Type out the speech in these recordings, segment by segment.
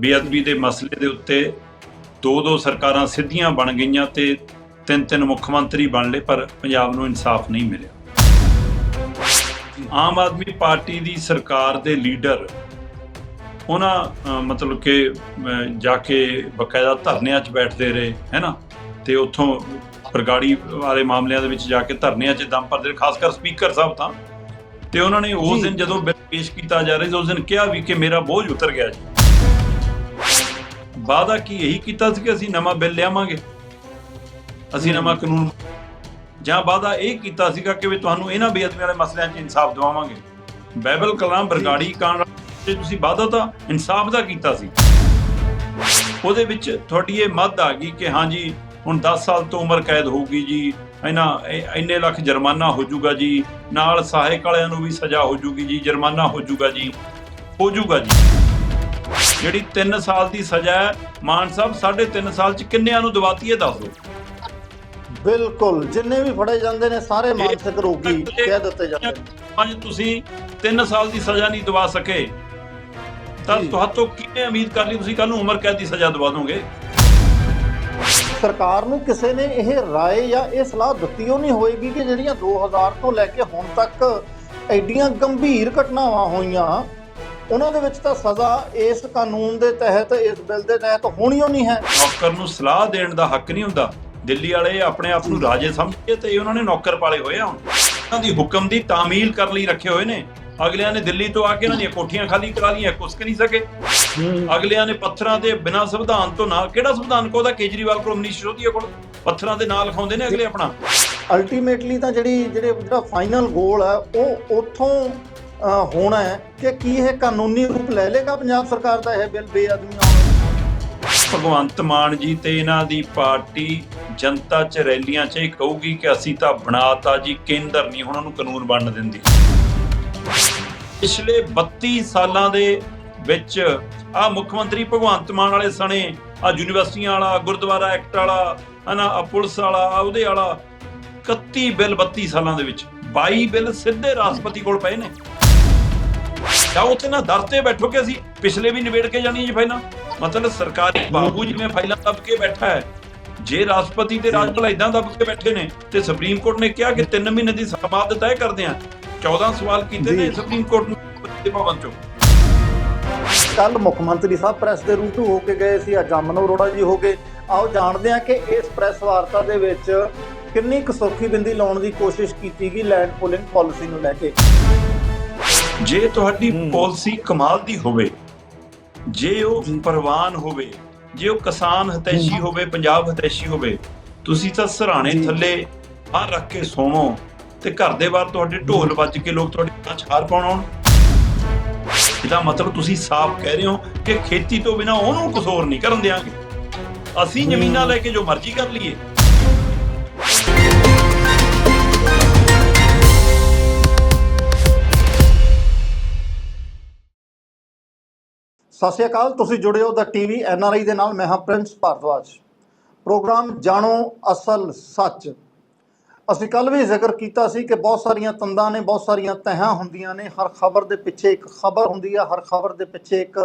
ਬੇਅਦਬੀ ਦੇ ਮਸਲੇ ਦੇ ਉੱਤੇ ਦੋ ਦੋ ਸਰਕਾਰਾਂ ਸਿੱਧੀਆਂ ਬਣ ਗਈਆਂ ਤੇ ਤਿੰਨ ਤਿੰਨ ਮੁੱਖ ਮੰਤਰੀ ਬਣ ਲਏ ਪਰ ਪੰਜਾਬ ਨੂੰ ਇਨਸਾਫ ਨਹੀਂ ਮਿਲਿਆ। ਆਮ ਆਦਮੀ ਪਾਰਟੀ ਦੀ ਸਰਕਾਰ ਦੇ ਲੀਡਰ ਉਹਨਾਂ ਮਤਲਬ ਕਿ ਜਾ ਕੇ ਬਕਾਇਦਾ ਧਰਨਿਆਂ 'ਚ ਬੈਠਦੇ ਰਹੇ ਹੈਨਾ ਤੇ ਉੱਥੋਂ ਬਰਗਾੜੀ ਵਾਲੇ ਮਾਮਲਿਆਂ ਦੇ ਵਿੱਚ ਜਾ ਕੇ ਧਰਨਿਆਂ 'ਚ ਦਮ ਭਰਦੇ ਖਾਸ ਕਰ ਸਪੀਕਰ ਸਾਹਿਬ ਤਾਂ। ਤੇ ਉਹਨਾਂ ਨੇ ਉਸ। ਦਿਨ ਜਦੋਂ ਬਿੱਲ ਪੇਸ਼ ਕੀਤਾ ਜਾ ਰਿਹਾ ਸੀ ਉਸ ਦਿਨ ਕਿਹਾ ਵੀ ਕਿ ਮੇਰਾ ਬੋਝ ਉਤਰ ਗਿਆ ਜੀ। ਵਾਅਦਾ ਕੀ ਇਹੀ ਕੀਤਾ ਸੀ ਕਿ ਅਸੀਂ ਨਵਾਂ ਬਿੱਲ ਲਿਆਵਾਂਗੇ? ਅਸੀਂ ਨਵਾਂ ਕਾਨੂੰਨ ਜਾਂ ਵਾਅਦਾ ਇਹ ਕੀਤਾ ਸੀਗਾ ਕਿ ਵੀ ਤੁਹਾਨੂੰ ਇਹਨਾਂ ਬੇਅਦਬੀ ਵਾਲੇ ਮਸਲਿਆਂ 'ਚ ਇਨਸਾਫ ਦਿਵਾਵਾਂਗੇ। ਬਾਈਬਲ ਕਲਾਮ ਬਰਗਾੜੀ ਕਾਂਡ ਤੇ ਤੁਸੀਂ ਵਾਅਦਾ ਤਾਂ ਇਨਸਾਫ ਦਾ ਕੀਤਾ ਸੀ। ਉਹਦੇ ਵਿੱਚ ਤੁਹਾਡੀ ਇਹ ਮੱਦ ਆ ਗਈ ਕਿ ਹਾਂਜੀ ਹੁਣ 10 ਸਾਲ ਤੋਂ ਉਮਰ ਕੈਦ ਹੋਊਗੀ ਜੀ ਇਹਨਾਂ ਇਹ- ਇੰਨੇ ਲੱਖ ਜੁਰਮਾਨਾ ਹੋ ਜਾਊਗਾ ਜੀ ਨਾਲ ਸਹਾਇਕ ਵਾਲਿਆਂ ਨੂੰ ਵੀ ਸਜ਼ਾ ਹੋ ਜਾਊਗੀ ਜੀ ਜੁਰਮਾਨਾ ਹੋ ਜਾਊਗਾ ਜੀ ਹੋ ਜਾਊਗਾ ਜੀ। ਜਿਹੜੀ 3 ਸਾਲ ਦੀ ਸਜ਼ਾ ਹੈ ਮਾਨ ਸਾਹਿਬ 3.5 ਸਾਲ ਚ ਕਿੰਨਿਆਂ ਨੂੰ ਦਵਾਤੀ ਹੈ ਦੱਸ ਦਿਓ। ਬਿਲਕੁਲ ਜਿੰਨੇ ਵੀ ਫੜੇ ਜਾਂਦੇ ਨੇ ਸਾਰੇ ਮਾਨਸਿਕ ਰੋਗੀ ਕਹਿ ਦਿੱਤੇ ਜਾਂਦੇ ਨੇ। ਅੱਜ ਤੁਸੀਂ 3 ਸਾਲ ਦੀ ਸਜ਼ਾ ਨਹੀਂ ਦਵਾ ਸਕੇ। ਤਾਂ। ਤੁਹਾਤੋਂ ਕਿਵੇਂ ਉਮੀਦ ਕਰ ਲਈ ਤੁਸੀਂ ਕੱਲ ਨੂੰ ਉਮਰ ਕੈਦ ਦੀ ਸਜ਼ਾ ਦਵਾ ਦੋਗੇ? ਸਰਕਾਰ ਨੂੰ ਕਿਸੇ ਨੇ ਇਹ ਰਾਏ ਜਾਂ ਇਹ ਸਲਾਹ ਦਿੱਤੀ ਉਹ ਨਹੀਂ ਹੋਏਗੀ ਕਿ ਜਿਹੜੀਆਂ 2000 ਤੋਂ ਲੈ ਕੇ ਹੁਣ ਤੱਕ ਐਡੀਆਂ ਗੰਭੀਰ ਘਟਨਾਵਾਂ ਹੋਈਆਂ ਉਹਨਾਂ ਦੇ ਵਿੱਚ ਤਾਂ ਸਜ਼ਾ ਇਸ ਕਾਨੂੰਨ ਦੇ ਤਹਿਤ ਇਸ ਬਿੱਲ ਦੇ ਤਹਿਤ ਹੋਣੀ ਨਹੀਂ ਹੈ। ਨੌਕਰ ਨੂੰ ਸਲਾਹ ਦੇਣ ਦਾ ਹੱਕ ਨਹੀਂ ਹੁੰਦਾ। ਦਿੱਲੀ ਵਾਲੇ ਆਪਣੇ ਆਪ ਨੂੰ ਰਾਜੇ ਸਮਝਦੇ ਤੇ ਉਹਨਾਂ ਨੇ ਨੌਕਰ ਪਾਲੇ ਹੋਏ ਆ ਹੁਣ। ਉਹਨਾਂ ਦੀ ਹੁਕਮ ਦੀ ਤਾਮੀਲ ਕਰਨ ਲਈ ਰੱਖੇ ਹੋਏ ਨੇ। ਅਗਲਿਆਂ ਨੇ ਦਿੱਲੀ ਤੋਂ ਆ ਕੇ ਇਹਨਾਂ ਦੀਆਂ ਕੋਠੀਆਂ ਖਾਲੀ ਕਰਾ ਲਈਆਂ ਕੁਸਕ ਨਹੀਂ ਸਕੇ। ਅਗਲਿਆਂ ਨੇ ਪੱਥਰਾਂ ਤੇ ਬਿਨਾਂ ਸੰਵਿਧਾਨ ਤੋਂ ਨਾਲ ਕਿਹੜਾ ਸੰਵਿਧਾਨ ਕੋਦਾ ਕੇਜਰੀਵਾਲ ਕੋਲ ਮਨੀਸ਼ ਸ਼ੋਧੀਆ ਕੋਲ। ਪੱਥਰਾਂ ਦੇ ਨਾਲ ਲਿਖਾਉਂਦੇ ਨੇ ਅਗਲੇ ਆਪਣਾ। ਅਲਟੀਮੇਟਲੀ ਤਾਂ ਜਿਹੜੀ ਜਿਹੜੇ ਜਿਹੜਾ ਫਾਈਨਲ ਗੋਲ ਹੈ ਉਹ ਉਥੋਂ ਹੋਣਾ ਹੈ ਕਿ ਕੀ ਇਹ ਕਾਨੂੰਨੀ ਰੂਪ ਲੈ ਲੇਗਾ ਪੰਜਾਬ ਸਰਕਾਰ ਦਾ ਇਹ ਬਿੱਲ ਬੇਅਦਬੀਆਂ ਭਗਵੰਤ ਮਾਨ ਜੀ ਤੇ ਇਹਨਾਂ ਦੀ ਪਾਰਟੀ ਜਨਤਾ ਚ ਰੈਲੀਆਂ 'ਚ ਇਹ ਕਹੂਗੀ ਕਿ ਅਸੀਂ ਤਾਂ ਬਣਾਤਾ ਜੀ, ਕੇਂਦਰ ਨਹੀਂ, ਹੁਣ ਉਹਨੂੰ ਕਾਨੂੰਨ ਬਣਨ ਦਿੰਦੀ। ਪਿਛਲੇ 32 ਸਾਲਾਂ ਦੇ ਵਿੱਚ ਆ ਮੁੱਖ ਮੰਤਰੀ ਭਗਵੰਤ ਮਾਨ ਵਾਲੇ ਸਣੇ, ਆ ਯੂਨੀਵਰਸਿਟੀਆਂ ਵਾਲਾ, ਗੁਰਦੁਆਰਾ ਐਕਟ ਵਾਲਾ, ਹਨਾ ਆਹ ਪੁਲਿਸ ਵਾਲਾ ਆਹ ਉਹਦੇ ਵਾਲਾ 31 ਬਿੱਲ 32 ਸਾਲਾਂ ਦੇ ਵਿੱਚ। 22 ਬਿੱਲ ਸਿੱਧੇ ਰਾਸ਼ਟਰਪਤੀ ਕੋਲ ਪਏ ਨੇ। ਜਾਂ ਉੱਥੇ ਨਾ ਦਰ ਤੇ ਬੈਠੋ ਕਿ ਅਸੀਂ ਪਿਛਲੇ ਵੀ ਨਿਬੇੜ ਕੇ ਜਾਣੀ ਜੀ ਫਾਈਲਾਂ ਮਤਲਬ ਸਰਕਾਰੀ ਬਾਬੂ ਜਿਵੇਂ ਫਾਈਲਾਂ ਦੱਬ ਕੇ ਬੈਠਾ ਹੈ। ਜੇ ਰਾਸ਼ਟਰਪਤੀ ਤੇ ਰਾਜਪਾਲ ਇਦਾਂ ਦੱਬ ਕੇ ਬੈਠੇ ਨੇ ਤੇ ਸੁਪਰੀਮ ਕੋਰਟ ਨੇ ਕਿਹਾ ਕਿ 3 ਮਹੀਨੇ ਦੀ ਸਮਾਦ ਤੈਅ ਕਰਦੇ ਆ 14 ਸਵਾਲ ਕੀਤੇ ਨੇ। ਸੁਪਰੀਮ ਕੋਰਟ ਨੂੰ ਦੇ ਭਵਨ ਚੋਂ। ਕੱਲ ਮੁੱਖ ਮੰਤਰੀ ਸਾਹਿਬ ਪ੍ਰੈਸ ਦੇ ਰੂਬਰੂ ਹੋ ਕੇ ਗਏ ਸੀ ਅੱਜ ਅਮਨ ਅਰੋੜਾ ਜੀ ਹੋ ਗਏ ਆਓ ਜਾਣਦੇ ਹਾਂ ਕਿ ਇਸ ਪ੍ਰੈਸ ਵਾਰਤਾ ਦੇ ਵਿੱਚ ਕਿੰਨੀ ਕੁ ਸੌਖੀ ਬਿੰਦੀ ਲਾਉਣ ਦੀ ਕੋਸ਼ਿਸ਼ ਕੀਤੀ ਗਈ ਲੈਂਡ ਪੋਲਿੰਗ ਪਾਲਿਸੀ ਨੂੰ ਲੈ ਕੇ। ਜੇ ਤੁਹਾਡੀ। ਪਾਲਿਸੀ ਕਮਾਲ ਦੀ ਹੋਵੇ ਜੇ ਉਹ। ਪ੍ਰਵਾਨ ਹੋਵੇ ਜੇ ਉਹ ਕਿਸਾਨ ਹਤੈਸ਼ੀ ਹੋਵੇ ਪੰਜਾਬ ਹਤੈਸ਼ੀ ਹੋਵੇ ਤੁਸੀਂ ਤਾਂ ਸਰਾਣੇ ਜੀ। ਥੱਲੇ ਆ ਰੱਖ ਕੇ ਸੋਵੋ ਤੇ ਘਰ ਦੇ ਬਾਹਰ ਤੁਹਾਡੇ ਢੋਲ ਵੱਜ ਕੇ ਲੋਕ ਤੁਹਾਡੇ ਨਾਲ ਹਾਰ ਪਾਉਣ ਆਉਣ ਇਹਦਾ ਮਤਲਬ ਤੁਸੀਂ ਸਾਫ਼ ਕਹਿ ਰਹੇ ਹੋ ਕਿ ਖੇਤੀ ਤੋਂ ਬਿਨਾ ਉਹਨੂੰ ਕਸੂਰ ਨਹੀਂ ਕਰਨ ਦਿਆਂਗੇ ਅਸੀਂ। ਜ਼ਮੀਨਾਂ ਲੈ ਕੇ ਜੋ ਮਰਜ਼ੀ ਕਰ ਲਈਏ ਸਤਿ ਸ਼੍ਰੀ ਅਕਾਲ, ਤੁਸੀਂ ਜੁੜੇ ਹੋ ਦਾ ਟੀਵੀ ਐਨਆਰਆਈ ਦੇ ਨਾਲ, ਮੈਂ ਹਾਂ ਪ੍ਰਿੰਸ ਭਾਰਦਵਾਜ। ਪ੍ਰੋਗਰਾਮ ਜਾਣੋ ਅਸਲ ਸੱਚ। ਅਸੀਂ ਕੱਲ ਵੀ ਜ਼ਿਕਰ ਕੀਤਾ ਸੀ ਕਿ ਬਹੁਤ ਸਾਰੀਆਂ ਤੰਦਾਂ ਨੇ, ਬਹੁਤ ਸਾਰੀਆਂ ਤਹਾਂ ਹੁੰਦੀਆਂ ਨੇ। ਹਰ ਖਬਰ ਦੇ ਪਿੱਛੇ ਇੱਕ ਖਬਰ ਹੁੰਦੀ ਹੈ ਹਰ ਖਬਰ ਦੇ ਪਿੱਛੇ ਇੱਕ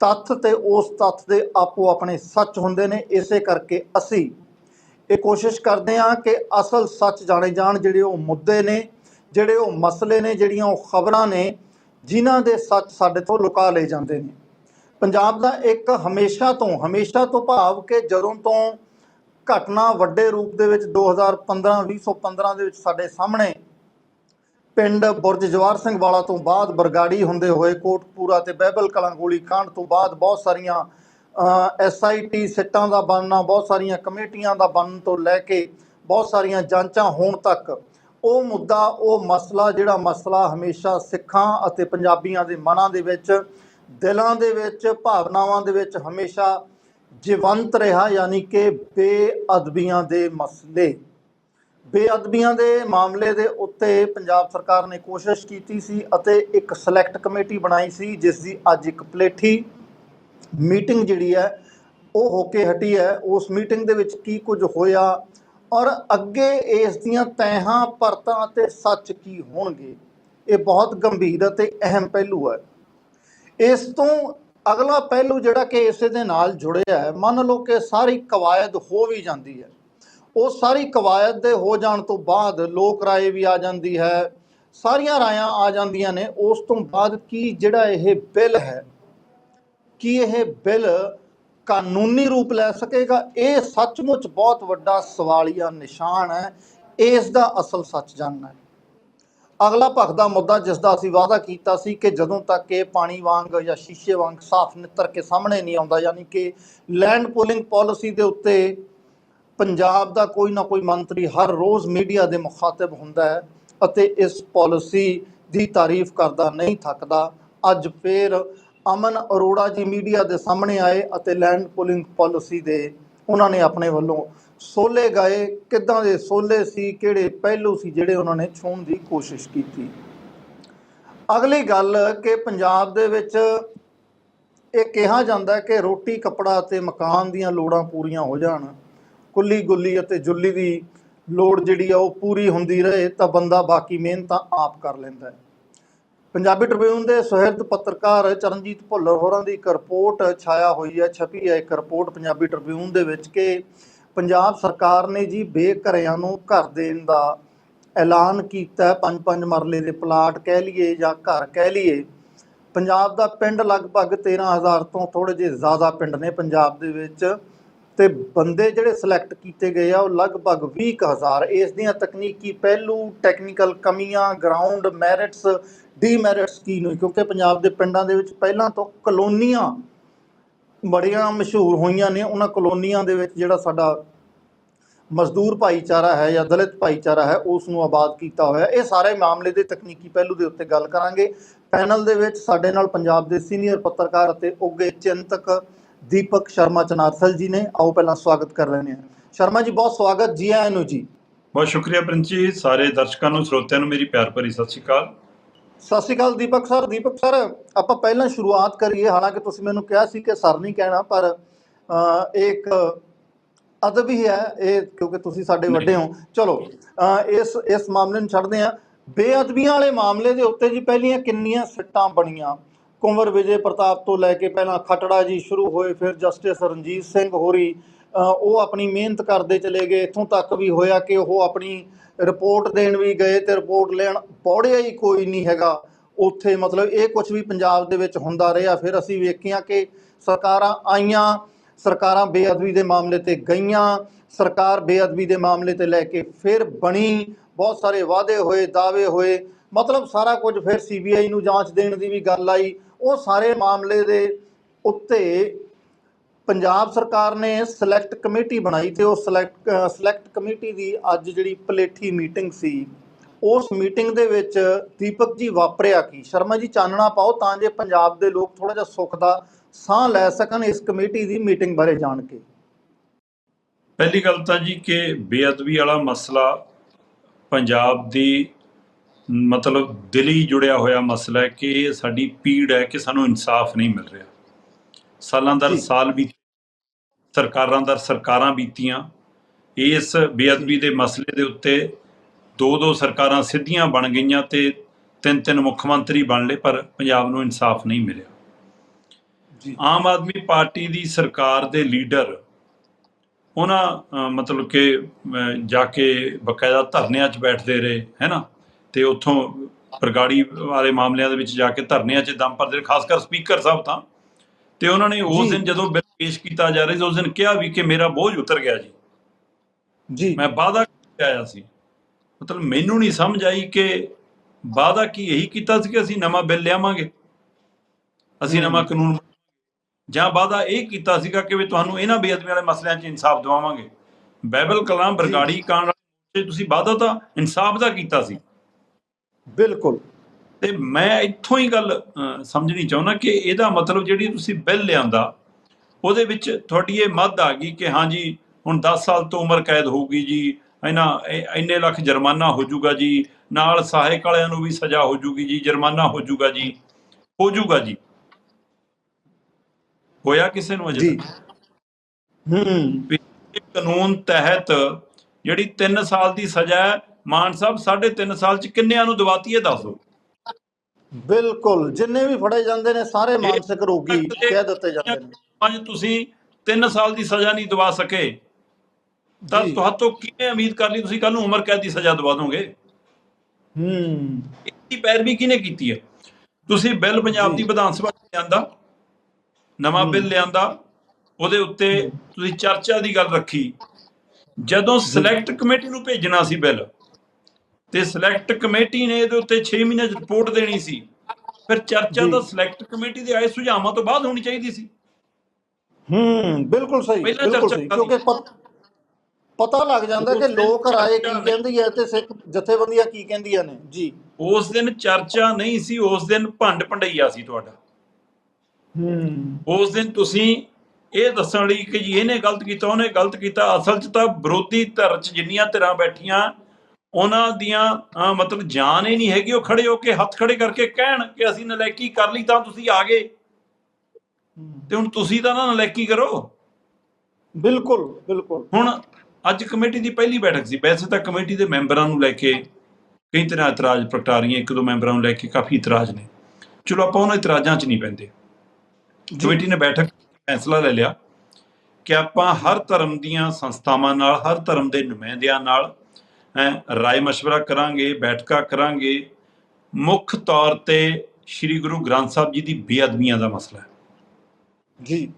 ਤੱਥ ਤੇ ਉਸ ਤੱਥ ਦੇ ਆਪੋ ਆਪਣੇ ਸੱਚ ਹੁੰਦੇ ਨੇ। ਇਸੇ ਕਰਕੇ ਅਸੀਂ ਇਹ ਕੋਸ਼ਿਸ਼ ਕਰਦੇ ਹਾਂ ਕਿ ਅਸਲ ਸੱਚ ਜਾਣੇ ਜਾਣ ਜਿਹੜੇ ਉਹ ਮੁੱਦੇ ਨੇ, ਜਿਹੜੇ ਉਹ ਮਸਲੇ ਨੇ, ਜਿਹੜੀਆਂ ਉਹ ਖਬਰਾਂ ਨੇ, ਜਿਨ੍ਹਾਂ ਦੇ ਸੱਚ ਸਾਡੇ ਤੋਂ ਲੁਕਾ ਲਏ ਜਾਂਦੇ ਨੇ। ਪੰਜਾਬ ਦਾ ਇੱਕ ਹਮੇਸ਼ਾ ਤੋਂ ਹਮੇਸ਼ਾ ਤੋਂ ਭਾਵ ਕਿ ਜਦੋਂ ਤੋਂ ਘਟਨਾ ਵੱਡੇ ਰੂਪ ਦੇ ਵਿੱਚ 2015 2015 ਦੇ ਵਿੱਚ ਸਾਡੇ ਸਾਹਮਣੇ ਪਿੰਡ ਬੁਰਜ ਜਵਾਰ ਸਿੰਘ ਵਾਲਾ ਤੋਂ ਬਾਅਦ ਬਰਗਾੜੀ ਹੁੰਦੇ ਹੋਏ ਕੋਟਪੂਰਾ ਤੇ ਬਹਿਬਲ ਕਲਾਂ ਗੋਲੀ ਕਾਂਡ ਤੋਂ ਬਾਅਦ ਬਹੁਤ ਸਾਰੀਆਂ ਐਸਆਈਟੀ ਸਿੱਟਾਂ ਦਾ ਬਣਨਾ, ਬਹੁਤ ਸਾਰੀਆਂ ਕਮੇਟੀਆਂ ਦਾ ਬਣਨ ਤੋਂ ਲੈ ਕੇ ਬਹੁਤ ਸਾਰੀਆਂ ਜਾਂਚਾਂ ਹੋਣ ਤੱਕ ਉਹ ਮੁੱਦਾ, ਉਹ ਮਸਲਾ, ਜਿਹੜਾ ਮਸਲਾ ਹਮੇਸ਼ਾ ਸਿੱਖਾਂ ਅਤੇ ਪੰਜਾਬੀਆਂ ਦੇ ਮਨਾਂ ਦੇ ਵਿੱਚ ਦਿਲਾਂ ਦੇ ਵਿੱਚ, ਭਾਵਨਾਵਾਂ ਦੇ ਵਿੱਚ ਹਮੇਸ਼ਾ ਜੀਵੰਤ ਰਿਹਾ, ਯਾਨੀ ਕਿ ਬੇਅਦਬੀਆਂ ਦੇ ਮਸਲੇ। ਬੇਅਦਬੀਆਂ ਦੇ ਮਾਮਲੇ ਦੇ ਉੱਤੇ ਪੰਜਾਬ ਸਰਕਾਰ ਨੇ ਕੋਸ਼ਿਸ਼ ਕੀਤੀ ਸੀ ਅਤੇ ਇੱਕ ਸਿਲੈਕਟ ਕਮੇਟੀ ਬਣਾਈ ਸੀ, ਜਿਸ ਦੀ ਅੱਜ ਇੱਕ ਪਲੇਠੀ ਮੀਟਿੰਗ ਜਿਹੜੀ ਹੈ, ਉਹ ਹੋ ਕੇ ਹਟੀ ਹੈ। ਉਸ ਮੀਟਿੰਗ ਦੇ ਵਿੱਚ ਕੀ ਕੁਝ ਹੋਇਆ ਔਰ ਅੱਗੇ ਇਸ ਦੀਆਂ ਤੈਹਾਂ, ਪਰਤਾਂ ਅਤੇ ਸੱਚ ਕੀ ਹੋਣਗੇ, ਇਹ ਬਹੁਤ ਗੰਭੀਰ ਅਤੇ ਅਹਿਮ ਪਹਿਲੂ ਹੈ। ਇਸ ਤੋਂ ਅਗਲਾ ਪਹਿਲੂ ਜਿਹੜਾ ਕਿ ਇਸੇ ਦੇ ਨਾਲ ਜੁੜਿਆ ਹੈ, ਮੰਨ ਲਓ ਕਿ ਸਾਰੀ ਕਵਾਇਦ ਹੋ ਵੀ ਜਾਂਦੀ ਹੈ। ਉਹ ਸਾਰੀ ਕਵਾਇਦ ਦੇ ਹੋ ਜਾਣ ਤੋਂ ਬਾਅਦ ਲੋਕ ਰਾਏ ਵੀ ਆ ਜਾਂਦੀ ਹੈ, ਸਾਰੀਆਂ ਰਾਇਆਂ ਆ ਜਾਂਦੀਆਂ ਨੇ, ਉਸ ਤੋਂ ਬਾਅਦ ਕੀ ਜਿਹੜਾ ਇਹ ਬਿੱਲ ਹੈ, ਕੀ ਇਹ ਬਿੱਲ ਕਾਨੂੰਨੀ ਰੂਪ ਲੈ ਸਕੇਗਾ? ਇਹ ਸੱਚਮੁੱਚ ਬਹੁਤ ਵੱਡਾ ਸਵਾਲੀਆ ਨਿਸ਼ਾਨ ਹੈ, ਇਸ ਦਾ ਅਸਲ ਸੱਚ ਜਾਣਨਾ ਹੈ। ਅਗਲਾ ਭਖਦਾ ਮੁੱਦਾ ਜਿਸ ਦਾ ਅਸੀਂ ਵਾਅਦਾ ਕੀਤਾ ਸੀ ਕਿ ਜਦੋਂ ਤੱਕ ਇਹ ਪਾਣੀ ਵਾਂਗ ਜਾਂ ਸ਼ੀਸ਼ੇ ਵਾਂਗ ਸਾਫ਼ ਨਿੱਤਰ ਕੇ ਸਾਹਮਣੇ ਨਹੀਂ ਆਉਂਦਾ, ਯਾਨੀ ਕਿ ਲੈਂਡ ਪੂਲਿੰਗ ਪਾਲਿਸੀ ਦੇ ਉੱਤੇ ਪੰਜਾਬ ਦਾ ਕੋਈ ਨਾ ਕੋਈ ਮੰਤਰੀ ਹਰ ਰੋਜ਼ ਮੀਡੀਆ ਦੇ ਮੁਖਾਤਬ ਹੁੰਦਾ ਹੈ ਅਤੇ ਇਸ ਪਾਲਿਸੀ ਦੀ ਤਾਰੀਫ ਕਰਦਾ, ਨਹੀਂ ਥੱਕਦਾ। ਅੱਜ ਫੇਰ ਅਮਨ ਅਰੋੜਾ ਜੀ ਮੀਡੀਆ ਦੇ ਸਾਹਮਣੇ ਆਏ ਅਤੇ ਲੈਂਡ ਪੂਲਿੰਗ ਪਾਲਿਸੀ ਦੇ ਉਹਨਾਂ ਨੇ ਆਪਣੇ ਵੱਲੋਂ ਸੋਲੇ ਗਾਏ, ਕਿੱਦਾਂ ਦੇ ਸੋਲੇ ਸੀ, ਕਿਹੜੇ ਪਹਿਲੂ ਸੀ ਜਿਹੜੇ ਉਹਨਾਂ ਨੇ ਛੂਹਣ ਦੀ ਕੋਸ਼ਿਸ਼ ਕੀਤੀ? ਅਗਲੀ ਗੱਲ ਕਿ ਪੰਜਾਬ ਦੇ ਵਿੱਚ ਇਹ ਕਿਹਾ ਜਾਂਦਾ ਕਿ ਰੋਟੀ, ਕੱਪੜਾ ਅਤੇ ਮਕਾਨ ਦੀਆਂ ਲੋੜਾਂ ਪੂਰੀਆਂ ਹੋ ਜਾਣ। ਕੁੱਲੀ ਗੁੱਲੀ ਅਤੇ ਜੁੱਲੀ ਦੀ ਲੋੜ ਜਿਹੜੀ ਆ ਉਹ ਪੂਰੀ ਹੁੰਦੀ ਰਹੇ ਤਾਂ ਬੰਦਾ ਬਾਕੀ ਮਿਹਨਤਾਂ ਆਪ ਕਰ ਲੈਂਦਾ ਹੈ। ਪੰਜਾਬੀ ਟ੍ਰਿਬਿਊਨ ਦੇ ਸੁਹਿਰਦ ਪੱਤਰਕਾਰ ਚਰਨਜੀਤ ਭੁੱਲਰ ਹੋਰਾਂ ਦੀ ਇੱਕ ਰਿਪੋਰਟ ਛਾਇਆ ਹੋਈ ਹੈ, ਛਪੀ ਹੈ ਇੱਕ ਰਿਪੋਰਟ ਪੰਜਾਬੀ ਟ੍ਰਿਬਿਊਨ ਦੇ ਵਿੱਚ ਕਿ ਪੰਜਾਬ ਸਰਕਾਰ ਨੇ ਜੀ ਬੇਘਰਿਆਂ ਨੂੰ ਘਰ ਦੇਣ ਦਾ ਐਲਾਨ ਕੀਤਾ ਪੰਜ ਪੰਜ ਮਰਲੇ ਦੇ ਪਲਾਟ ਕਹਿ ਲਈਏ ਜਾਂ ਘਰ ਕਹਿ ਲਈਏ। ਪੰਜਾਬ ਦਾ ਪਿੰਡ ਲਗਭਗ 13000 ਤੋਂ ਥੋੜੇ ਜਿਹੇ ਜ਼ਿਆਦਾ ਪਿੰਡ ਨੇ ਪੰਜਾਬ ਦੇ ਵਿੱਚ। ਤੇ ਬੰਦੇ ਜਿਹੜੇ ਸਿਲੈਕਟ ਕੀਤੇ ਗਏ ਆ, ਉਹ ਲਗਭਗ 20000 ਇਸ ਦੀਆਂ ਤਕਨੀਕੀ ਪਹਿਲੂ ਟੈਕਨੀਕਲ ਕਮੀਆਂ ਗਰਾਊਂਡ ਮੈਰਿਟਸ ਡੀਮੈਰਿਟਸ ਕੀ ਨੇ? ਕਿਉਂਕਿ ਪੰਜਾਬ ਦੇ ਪਿੰਡਾਂ ਦੇ ਵਿੱਚ ਪਹਿਲਾਂ ਤੋਂ ਕਲੋਨੀਆਂ ਬੜੀਆਂ ਮਸ਼ਹੂਰ ਹੋਈਆਂ ਨੇ ਉਹਨਾਂ ਕਲੋਨੀਆਂ ਦੇ ਵਿੱਚ ਜਿਹੜਾ ਸਾਡਾ ਮਜ਼ਦੂਰ ਭਾਈਚਾਰਾ ਹੈ ਜਾਂ ਦਲਿਤ ਭਾਈਚਾਰਾ ਹੈ ਉਸ ਨੂੰ ਆਬਾਦ ਕੀਤਾ ਹੋਇਆ ਇਹ ਸਾਰੇ ਮਾਮਲੇ ਦੇ ਤਕਨੀਕੀ ਪਹਿਲੂ ਦੇ ਉੱਤੇ ਗੱਲ ਕਰਾਂਗੇ। ਪੈਨਲ ਦੇ ਵਿੱਚ ਸਾਡੇ ਨਾਲ ਪੰਜਾਬ ਦੇ ਸੀਨੀਅਰ ਪੱਤਰਕਾਰ ਅਤੇ ਉੱਘੇ ਚਿੰਤਕ ਦੀਪਕ ਸ਼ਰਮਾ ਚਨਾਰਸਲ ਜੀ ਨੇ। ਆਓ ਪਹਿਲਾਂ ਸਵਾਗਤ ਕਰ ਲੈਂਦੇ ਹਾਂ। ਸ਼ਰਮਾ ਜੀ, ਬਹੁਤ ਸਵਾਗਤ ਜੀ ਆਇਆਂ ਨੂੰ ਜੀ। ਬਹੁਤ ਸ਼ੁਕਰੀਆ ਪ੍ਰਿੰਸ ਜੀ, ਸਾਰੇ ਦਰਸ਼ਕਾਂ ਨੂੰ, ਸਰੋਤਿਆਂ ਨੂੰ ਮੇਰੀ ਪਿਆਰ ਭਰੀ ਸਤਿ ਸ਼੍ਰੀ ਅਕਾਲ। ਸਤਿ ਸ਼੍ਰੀ ਅਕਾਲ ਦੀਪਕ ਸਰ ਦੀਪਕ ਸਰ ਆਪਾਂ ਪਹਿਲਾਂ ਸ਼ੁਰੂਆਤ ਕਰੀਏ। ਹਾਲਾਂਕਿ ਤੁਸੀਂ ਮੈਨੂੰ ਕਿਹਾ ਸੀ ਕਿ ਸਰ ਨਹੀਂ ਕਹਿਣਾ ਪਰ ਅ, ਇਹ ਇੱਕ ਅਦਬ ਹੀ ਹੈ। ਇਹ ਕਿਉਂਕਿ ਤੁਸੀਂ ਸਾਡੇ ਵੱਡੇ ਹੋ। ਚਲੋ ਇਸ ਇਸ ਮਾਮਲੇ ਨੂੰ ਛੱਡਦੇ ਹਾਂ। ਬੇਅਦਬੀਆਂ ਵਾਲੇ ਮਾਮਲੇ ਦੇ ਉੱਤੇ ਜੀ ਪਹਿਲੀਆਂ ਕਿੰਨੀਆਂ ਸਿੱਟਾਂ ਬਣੀਆਂ? ਕੁੰਵਰ ਵਿਜੇ ਪ੍ਰਤਾਪ ਤੋਂ ਲੈ ਕੇ ਪਹਿਲਾਂ ਖਟੜਾ ਜੀ ਸ਼ੁਰੂ ਹੋਏ ਫਿਰ ਜਸਟਿਸ ਰਣਜੀਤ ਸਿੰਘ ਹੋਰੀ ਅ, ਉਹ ਆਪਣੀ ਮਿਹਨਤ ਕਰਦੇ ਚਲੇ ਗਏ। ਇੱਥੋਂ ਤੱਕ ਵੀ ਹੋਇਆ ਕਿ ਉਹ ਆਪਣੀ ਰਿਪੋਰਟ ਦੇਣ ਵੀ ਗਏ ਤੇ ਰਿਪੋਰਟ ਲੈਣ ਪੌੜਿਆ ਹੀ ਕੋਈ ਨਹੀਂ ਹੈਗਾ। ਉੱਥੇ ਮਤਲਬ ਇਹ ਕੁਝ ਵੀ ਪੰਜਾਬ ਦੇ ਵਿੱਚ ਹੁੰਦਾ ਰਿਹਾ। ਫਿਰ ਅਸੀਂ ਵੇਖੀਆਂ ਕਿ ਸਰਕਾਰਾਂ ਆਈਆਂ, ਸਰਕਾਰਾਂ ਬੇਅਦਬੀ ਦੇ ਮਾਮਲੇ ਤੇ ਗਈਆਂ, ਸਰਕਾਰ ਬੇਅਦਬੀ ਦੇ ਮਾਮਲੇ ਤੇ ਲੈ ਕੇ ਫਿਰ ਬਣੀ। ਬਹੁਤ ਸਾਰੇ ਵਾਅਦੇ ਹੋਏ, ਦਾਅਵੇ ਹੋਏ। ਮਤਲਬ ਸਾਰਾ ਕੁਝ ਫਿਰ ਸੀਬੀਆਈ ਨੂੰ ਜਾਂਚ ਦੇਣ ਦੀ ਵੀ ਗੱਲ ਆਈ। ਉਹ ਸਾਰੇ ਮਾਮਲੇ ਦੇ ਉੱਤੇ ਪੰਜਾਬ ਸਰਕਾਰ ਨੇ ਸਿਲੈਕਟ ਕਮੇਟੀ ਬਣਾਈ ਤੇ ਉਹ ਸਿਲੈਕਟ ਸਿਲੈਕਟ ਕਮੇਟੀ ਦੀ ਅੱਜ ਜਿਹੜੀ ਪਲੇਠੀ ਮੀਟਿੰਗ ਸੀ ਉਸ ਮੀਟਿੰਗ ਦੇ ਵਿੱਚ ਦੀਪਕ ਜੀ ਵਾਪਰਿਆ ਕੀ? ਸ਼ਰਮਾ ਜੀ ਚਾਨਣਾ ਪਾਓ ਤਾਂ ਜੇ ਪੰਜਾਬ ਦੇ ਲੋਕ ਥੋੜਾ ਜਿਹਾ ਸੁੱਖ ਦਾ ਸਾਹ ਲੈ ਸਕਣ ਇਸ ਕਮੇਟੀ ਦੀ ਮੀਟਿੰਗ ਬਾਰੇ ਜਾਣ ਕੇ। ਪਹਿਲੀ ਗੱਲ ਤਾਂ ਜੀ ਕਿ ਬੇਅਦਬੀ ਵਾਲਾ ਮਸਲਾ ਪੰਜਾਬ ਦੀ ਮਤਲਬ ਦਿਲੀ ਜੁੜਿਆ ਹੋਇਆ ਮਸਲਾ ਹੈ ਕਿ ਇਹ ਸਾਡੀ ਪੀੜ ਹੈ ਕਿ ਸਾਨੂੰ ਇਨਸਾਫ ਨਹੀਂ ਮਿਲ ਰਿਹਾ। ਸਾਲਾਂ ਦਰ। ਸਾਲ ਵੀ ਸਰਕਾਰਾਂ ਦਰ ਸਰਕਾਰਾਂ ਬੀਤੀਆਂ। ਇਸ ਬੇਅਦਬੀ ਦੇ ਮਸਲੇ ਦੇ ਉੱਤੇ ਦੋ ਦੋ ਸਰਕਾਰਾਂ ਸਿੱਧੀਆਂ ਬਣ ਗਈਆਂ ਤੇ ਤਿੰਨ ਤਿੰਨ ਮੁੱਖ ਮੰਤਰੀ ਬਣ ਲਏ ਪਰ ਪੰਜਾਬ ਨੂੰ ਇਨਸਾਫ ਨਹੀਂ ਮਿਲਿਆ। ਜੀ। ਆਮ ਆਦਮੀ ਪਾਰਟੀ ਦੀ ਸਰਕਾਰ ਦੇ ਲੀਡਰ ਉਹਨਾਂ ਮਤਲਬ ਕਿ ਜਾ ਕੇ ਬਕਾਇਦਾ ਧਰਨਿਆਂ 'ਚ ਬੈਠਦੇ ਰਹੇ ਹੈਨਾ ਤੇ ਉੱਥੋਂ ਬਰਗਾੜੀ ਵਾਲੇ ਮਾਮਲਿਆਂ ਦੇ ਵਿੱਚ ਜਾ ਕੇ ਧਰਨਿਆਂ 'ਚ ਦਮ ਭਰਦੇ ਖਾਸ ਕਰ ਸਪੀਕਰ ਸਾਹਿਬ ਤਾਂ। ਤੇ ਉਹਨਾਂ ਨੇ ਉਸ। ਦਿਨ ਜਦੋਂ ਬਿੱਲ ਪੇਸ਼ ਕੀਤਾ ਜਾ ਰਿਹਾ ਸੀ ਉਸ ਦਿਨ ਕਿਹਾ ਵੀ ਕਿ ਮੇਰਾ ਬੋਝ ਉਤਰ ਗਿਆ ਜੀ। ਜੀ। ਮੈਂ ਕਰਕੇ ਆਇਆ ਸੀ। ਮਤਲਬ ਮੈਨੂੰ ਨਹੀਂ ਸਮਝ ਆਈ ਕਿ ਵਾਅਦਾ ਕੀ ਇਹੀ ਕੀਤਾ ਸੀ ਕਿ ਅਸੀਂ ਨਵਾਂ ਬਿੱਲ ਲਿਆਵਾਂਗੇ ਅਸੀਂ। ਨਵਾਂ ਕਾਨੂੰਨ ਜਾਂ ਵਾਅਦਾ ਇਹ ਕੀਤਾ ਸੀਗਾ ਕਿ ਵੀ ਤੁਹਾਨੂੰ ਇਹਨਾਂ ਬੇਅਦਬੀ ਵਾਲੇ ਮਸਲਿਆਂ 'ਚ ਇਨਸਾਫ ਦਿਵਾਵਾਂਗੇ। ਬਾਈਬਲ ਕਲਾਮ ਬਰਗਾੜੀ ਕਾਂਡ ਵਾਲੇ ਤੁਸੀਂ ਵਾਅਦਾ ਤਾਂ ਇਨਸਾਫ ਦਾ ਕੀਤਾ ਸੀ। ਬਿਲਕੁਲ। ਤੇ ਮੈਂ ਇੱਥੋਂ ਹੀ ਗੱਲ ਸਮਝਣੀ ਚਾਹੁੰਦਾ ਕਿ ਇਹਦਾ ਮਤਲਬ ਜਿਹੜੀ ਤੁਸੀਂ ਬਿੱਲ ਲਿਆਂਦਾ ਉਹਦੇ ਵਿੱਚ ਤੁਹਾਡੀ ਇਹ ਮੱਦ ਆ ਗਈ ਕਿ ਹਾਂਜੀ ਹੁਣ 10 ਸਾਲ ਤੋਂ ਉਮਰ ਕੈਦ ਹੋਊਗੀ ਜੀ ਇਹਨਾਂ ਇਹ- ਇੰਨੇ ਲੱਖ ਜੁਰਮਾਨਾ ਹੋ ਜਾਊਗਾ ਜੀ ਨਾਲ ਸਹਾਇਕ ਵਾਲਿਆਂ ਨੂੰ ਵੀ ਸਜ਼ਾ ਹੋ ਜਾਊਗੀ ਜੀ ਜੁਰਮਾਨਾ ਹੋ ਜਾਊਗਾ ਜੀ ਹੋ ਜਾਊਗਾ ਜੀ। ਹੋਇਆ ਕਿਸੇ ਨੂੰ ਅਜੇ ਹੂੰ। ਕਾਨੂੰਨ ਤਹਿਤ ਜਿਹੜੀ 3 ਸਾਲ ਦੀ ਸਜ਼ਾ ਹੈ ਮਾਨ ਸਾਹਿਬ 3.5 ਸਾਲ ਚ ਕਿੰਨਿਆਂ ਨੂੰ ਦਵਾਤੀ ਇਹ ਦੱਸੋ? ਬਿਲਕੁਲ ਜਿੰਨੇ ਵੀ ਫੜੇ ਜਾਂਦੇ ਨੇ ਸਾਰੇ ਮਾਨਸਿਕ ਰੋਗੀ ਕਹਿ ਦਿੱਤੇ ਜਾਂਦੇ ਨੇ। ਅੱਜ ਤੁਸੀਂ 3 ਸਾਲ ਦੀ ਸਜ਼ਾ ਨਹੀਂ ਦਵਾ ਸਕੇ। ਤਾਂ। ਤੁਹਾਤੋਂ ਕਿਵੇਂ ਉਮੀਦ ਕਰ ਲਈ ਤੁਸੀਂ ਕੱਲ ਨੂੰ ਉਮਰ ਕੈਦ ਦੀ ਸਜ਼ਾ ਦਵਾ ਦੋਗੇ? ਹੂੰ। ਇਹਦੀ ਪੈਰਵੀ ਕਿਹਨੇ ਕੀਤੀ ਹੈ? ਤੁਸੀਂ ਬਿੱਲ ਪੰਜਾਬ ਦੀ ਵਿਧਾਨ ਸਭਾ ਲਿਆਂਦਾ ਨਵਾਂ ਬਿੱਲ ਲਿਆਂਦਾ ਉਹਦੇ ਉੱਤੇ ਤੁਸੀਂ ਚਰਚਾ ਦੀ ਗੱਲ ਰੱਖੀ। ਜਦੋਂ ਸਿਲੈਕਟ ਕਮੇਟੀ ਨੂੰ ਭੇਜਣਾ ਸੀ ਬਿੱਲ ਤੇ ਸਿਲੈਕਟ ਕਮੇਟੀ ਨੇ ਇਹਦੇ ਉੱਤੇ 6 ਮਹੀਨੇ ਰਿਪੋਰਟ ਦੇਣੀ ਸੀ। ਫਿਰ ਚਰਚਾ। ਤਾਂ ਸਿਲੈਕਟ ਕਮੇਟੀ ਦੇ ਆਏ ਸੁਝਾਵਾਂ ਤੋਂ ਬਾਅਦ ਹੋਣੀ ਚਾਹੀਦੀ ਸੀ। ਹੂੰ ਬਿਲਕੁਲ ਸਹੀ ਪਹਿਲਾਂ ਬਿਲਕੁਲ ਸਹੀ ਕਿਉਂਕਿ ਪਤ- ਪਤਾ ਲੱਗ ਜਾਂਦਾ ਕਿ ਲੋਕ ਰਾਏ ਕੀ ਕਹਿੰਦੀ ਹੈ ਤੇ ਸਿੱਖ ਜਥੇਬੰਦੀਆਂ ਕੀ ਕਹਿੰਦੀਆਂ ਨੇ ਜੀ। ਉਸ ਦਿਨ ਚਰਚਾ ਨਹੀਂ ਸੀ ਉਸ ਦਿਨ ਭੰਡ ਭੰਡਈਆ ਸੀ ਤੁਹਾਡਾ। ਹੂੰ। ਉਸ ਦਿਨ ਤੁਸੀਂ ਇਹ ਦੱਸਣ ਲਈ ਕਿ ਜੀ ਇਹਨੇ ਗਲਤ ਕੀਤਾ ਉਹਨੇ ਗਲਤ ਕੀਤਾ ਅਸਲ 'ਚ ਤਾਂ ਵਿਰੋਧੀ ਧਿਰ 'ਚ ਜਿੰਨੀਆਂ ਧਿਰਾਂ ਬੈਠੀਆਂ ਉਹਨਾਂ ਦੀਆਂ ਅਹ, ਮਤਲਬ ਜਾਨ ਹੀ ਨਹੀਂ ਹੈਗੀ ਉਹ ਖੜੇ ਹੋ ਕੇ ਹੱਥ ਖੜੇ ਕਰਕੇ ਕਹਿਣ ਕਿ ਅਸੀਂ ਨਲਾਇਕੀ ਕਰ ਲਈ ਤਾਂ ਤੁਸੀਂ ਆ ਗਏ। ਤੇ ਹੁਣ ਤੁਸੀਂ ਤਾਂ ਨਾ ਨਲਾਇਕੀ ਕਰੋ। ਬਿਲਕੁਲ ਬਿਲਕੁਲ। ਹੁਣ ਅੱਜ ਕਮੇਟੀ ਦੀ ਪਹਿਲੀ ਬੈਠਕ ਸੀ। ਵੈਸੇ ਤਾਂ ਕਮੇਟੀ ਦੇ ਮੈਂਬਰਾਂ ਨੂੰ ਲੈ ਕੇ ਕਈ ਤਰ੍ਹਾਂ ਇਤਰਾਜ਼ ਪ੍ਰਗਟਾ ਰਹੀਆਂ। ਇੱਕ ਦੋ ਮੈਂਬਰਾਂ ਨੂੰ ਲੈ ਕੇ ਕਾਫੀ ਇਤਰਾਜ਼ ਨੇ। ਚਲੋ ਆਪਾਂ ਉਹਨਾਂ ਇਤਰਾਜ਼ਾਂ 'ਚ ਨਹੀਂ ਪੈਂਦੇ। ਕਮੇਟੀ ਨੇ ਬੈਠਕ ਫੈਸਲਾ ਲੈ ਲਿਆ ਕਿ ਆਪਾਂ ਹਰ ਧਰਮ ਦੀਆਂ ਸੰਸਥਾਵਾਂ ਨਾਲ ਹਰ ਧਰਮ ਦੇ ਨੁਮਾਇੰਦਿਆਂ ਨਾਲ ਹੈਂ, ਰਾਏ ਮਸ਼ਵਰਾ ਕਰਾਂਗੇ ਬੈਠਕਾਂ ਕਰਾਂਗੇ। ਮੁੱਖ ਤੌਰ ਤੇ ਸ੍ਰੀ ਗੁਰੂ ਗ੍ਰੰਥ ਸਾਹਿਬ ਜੀ ਦੀ ਬੇਅਦਬੀਆਂ ਦਾ ਮਸਲਾ ਹੈ। ਜੀ।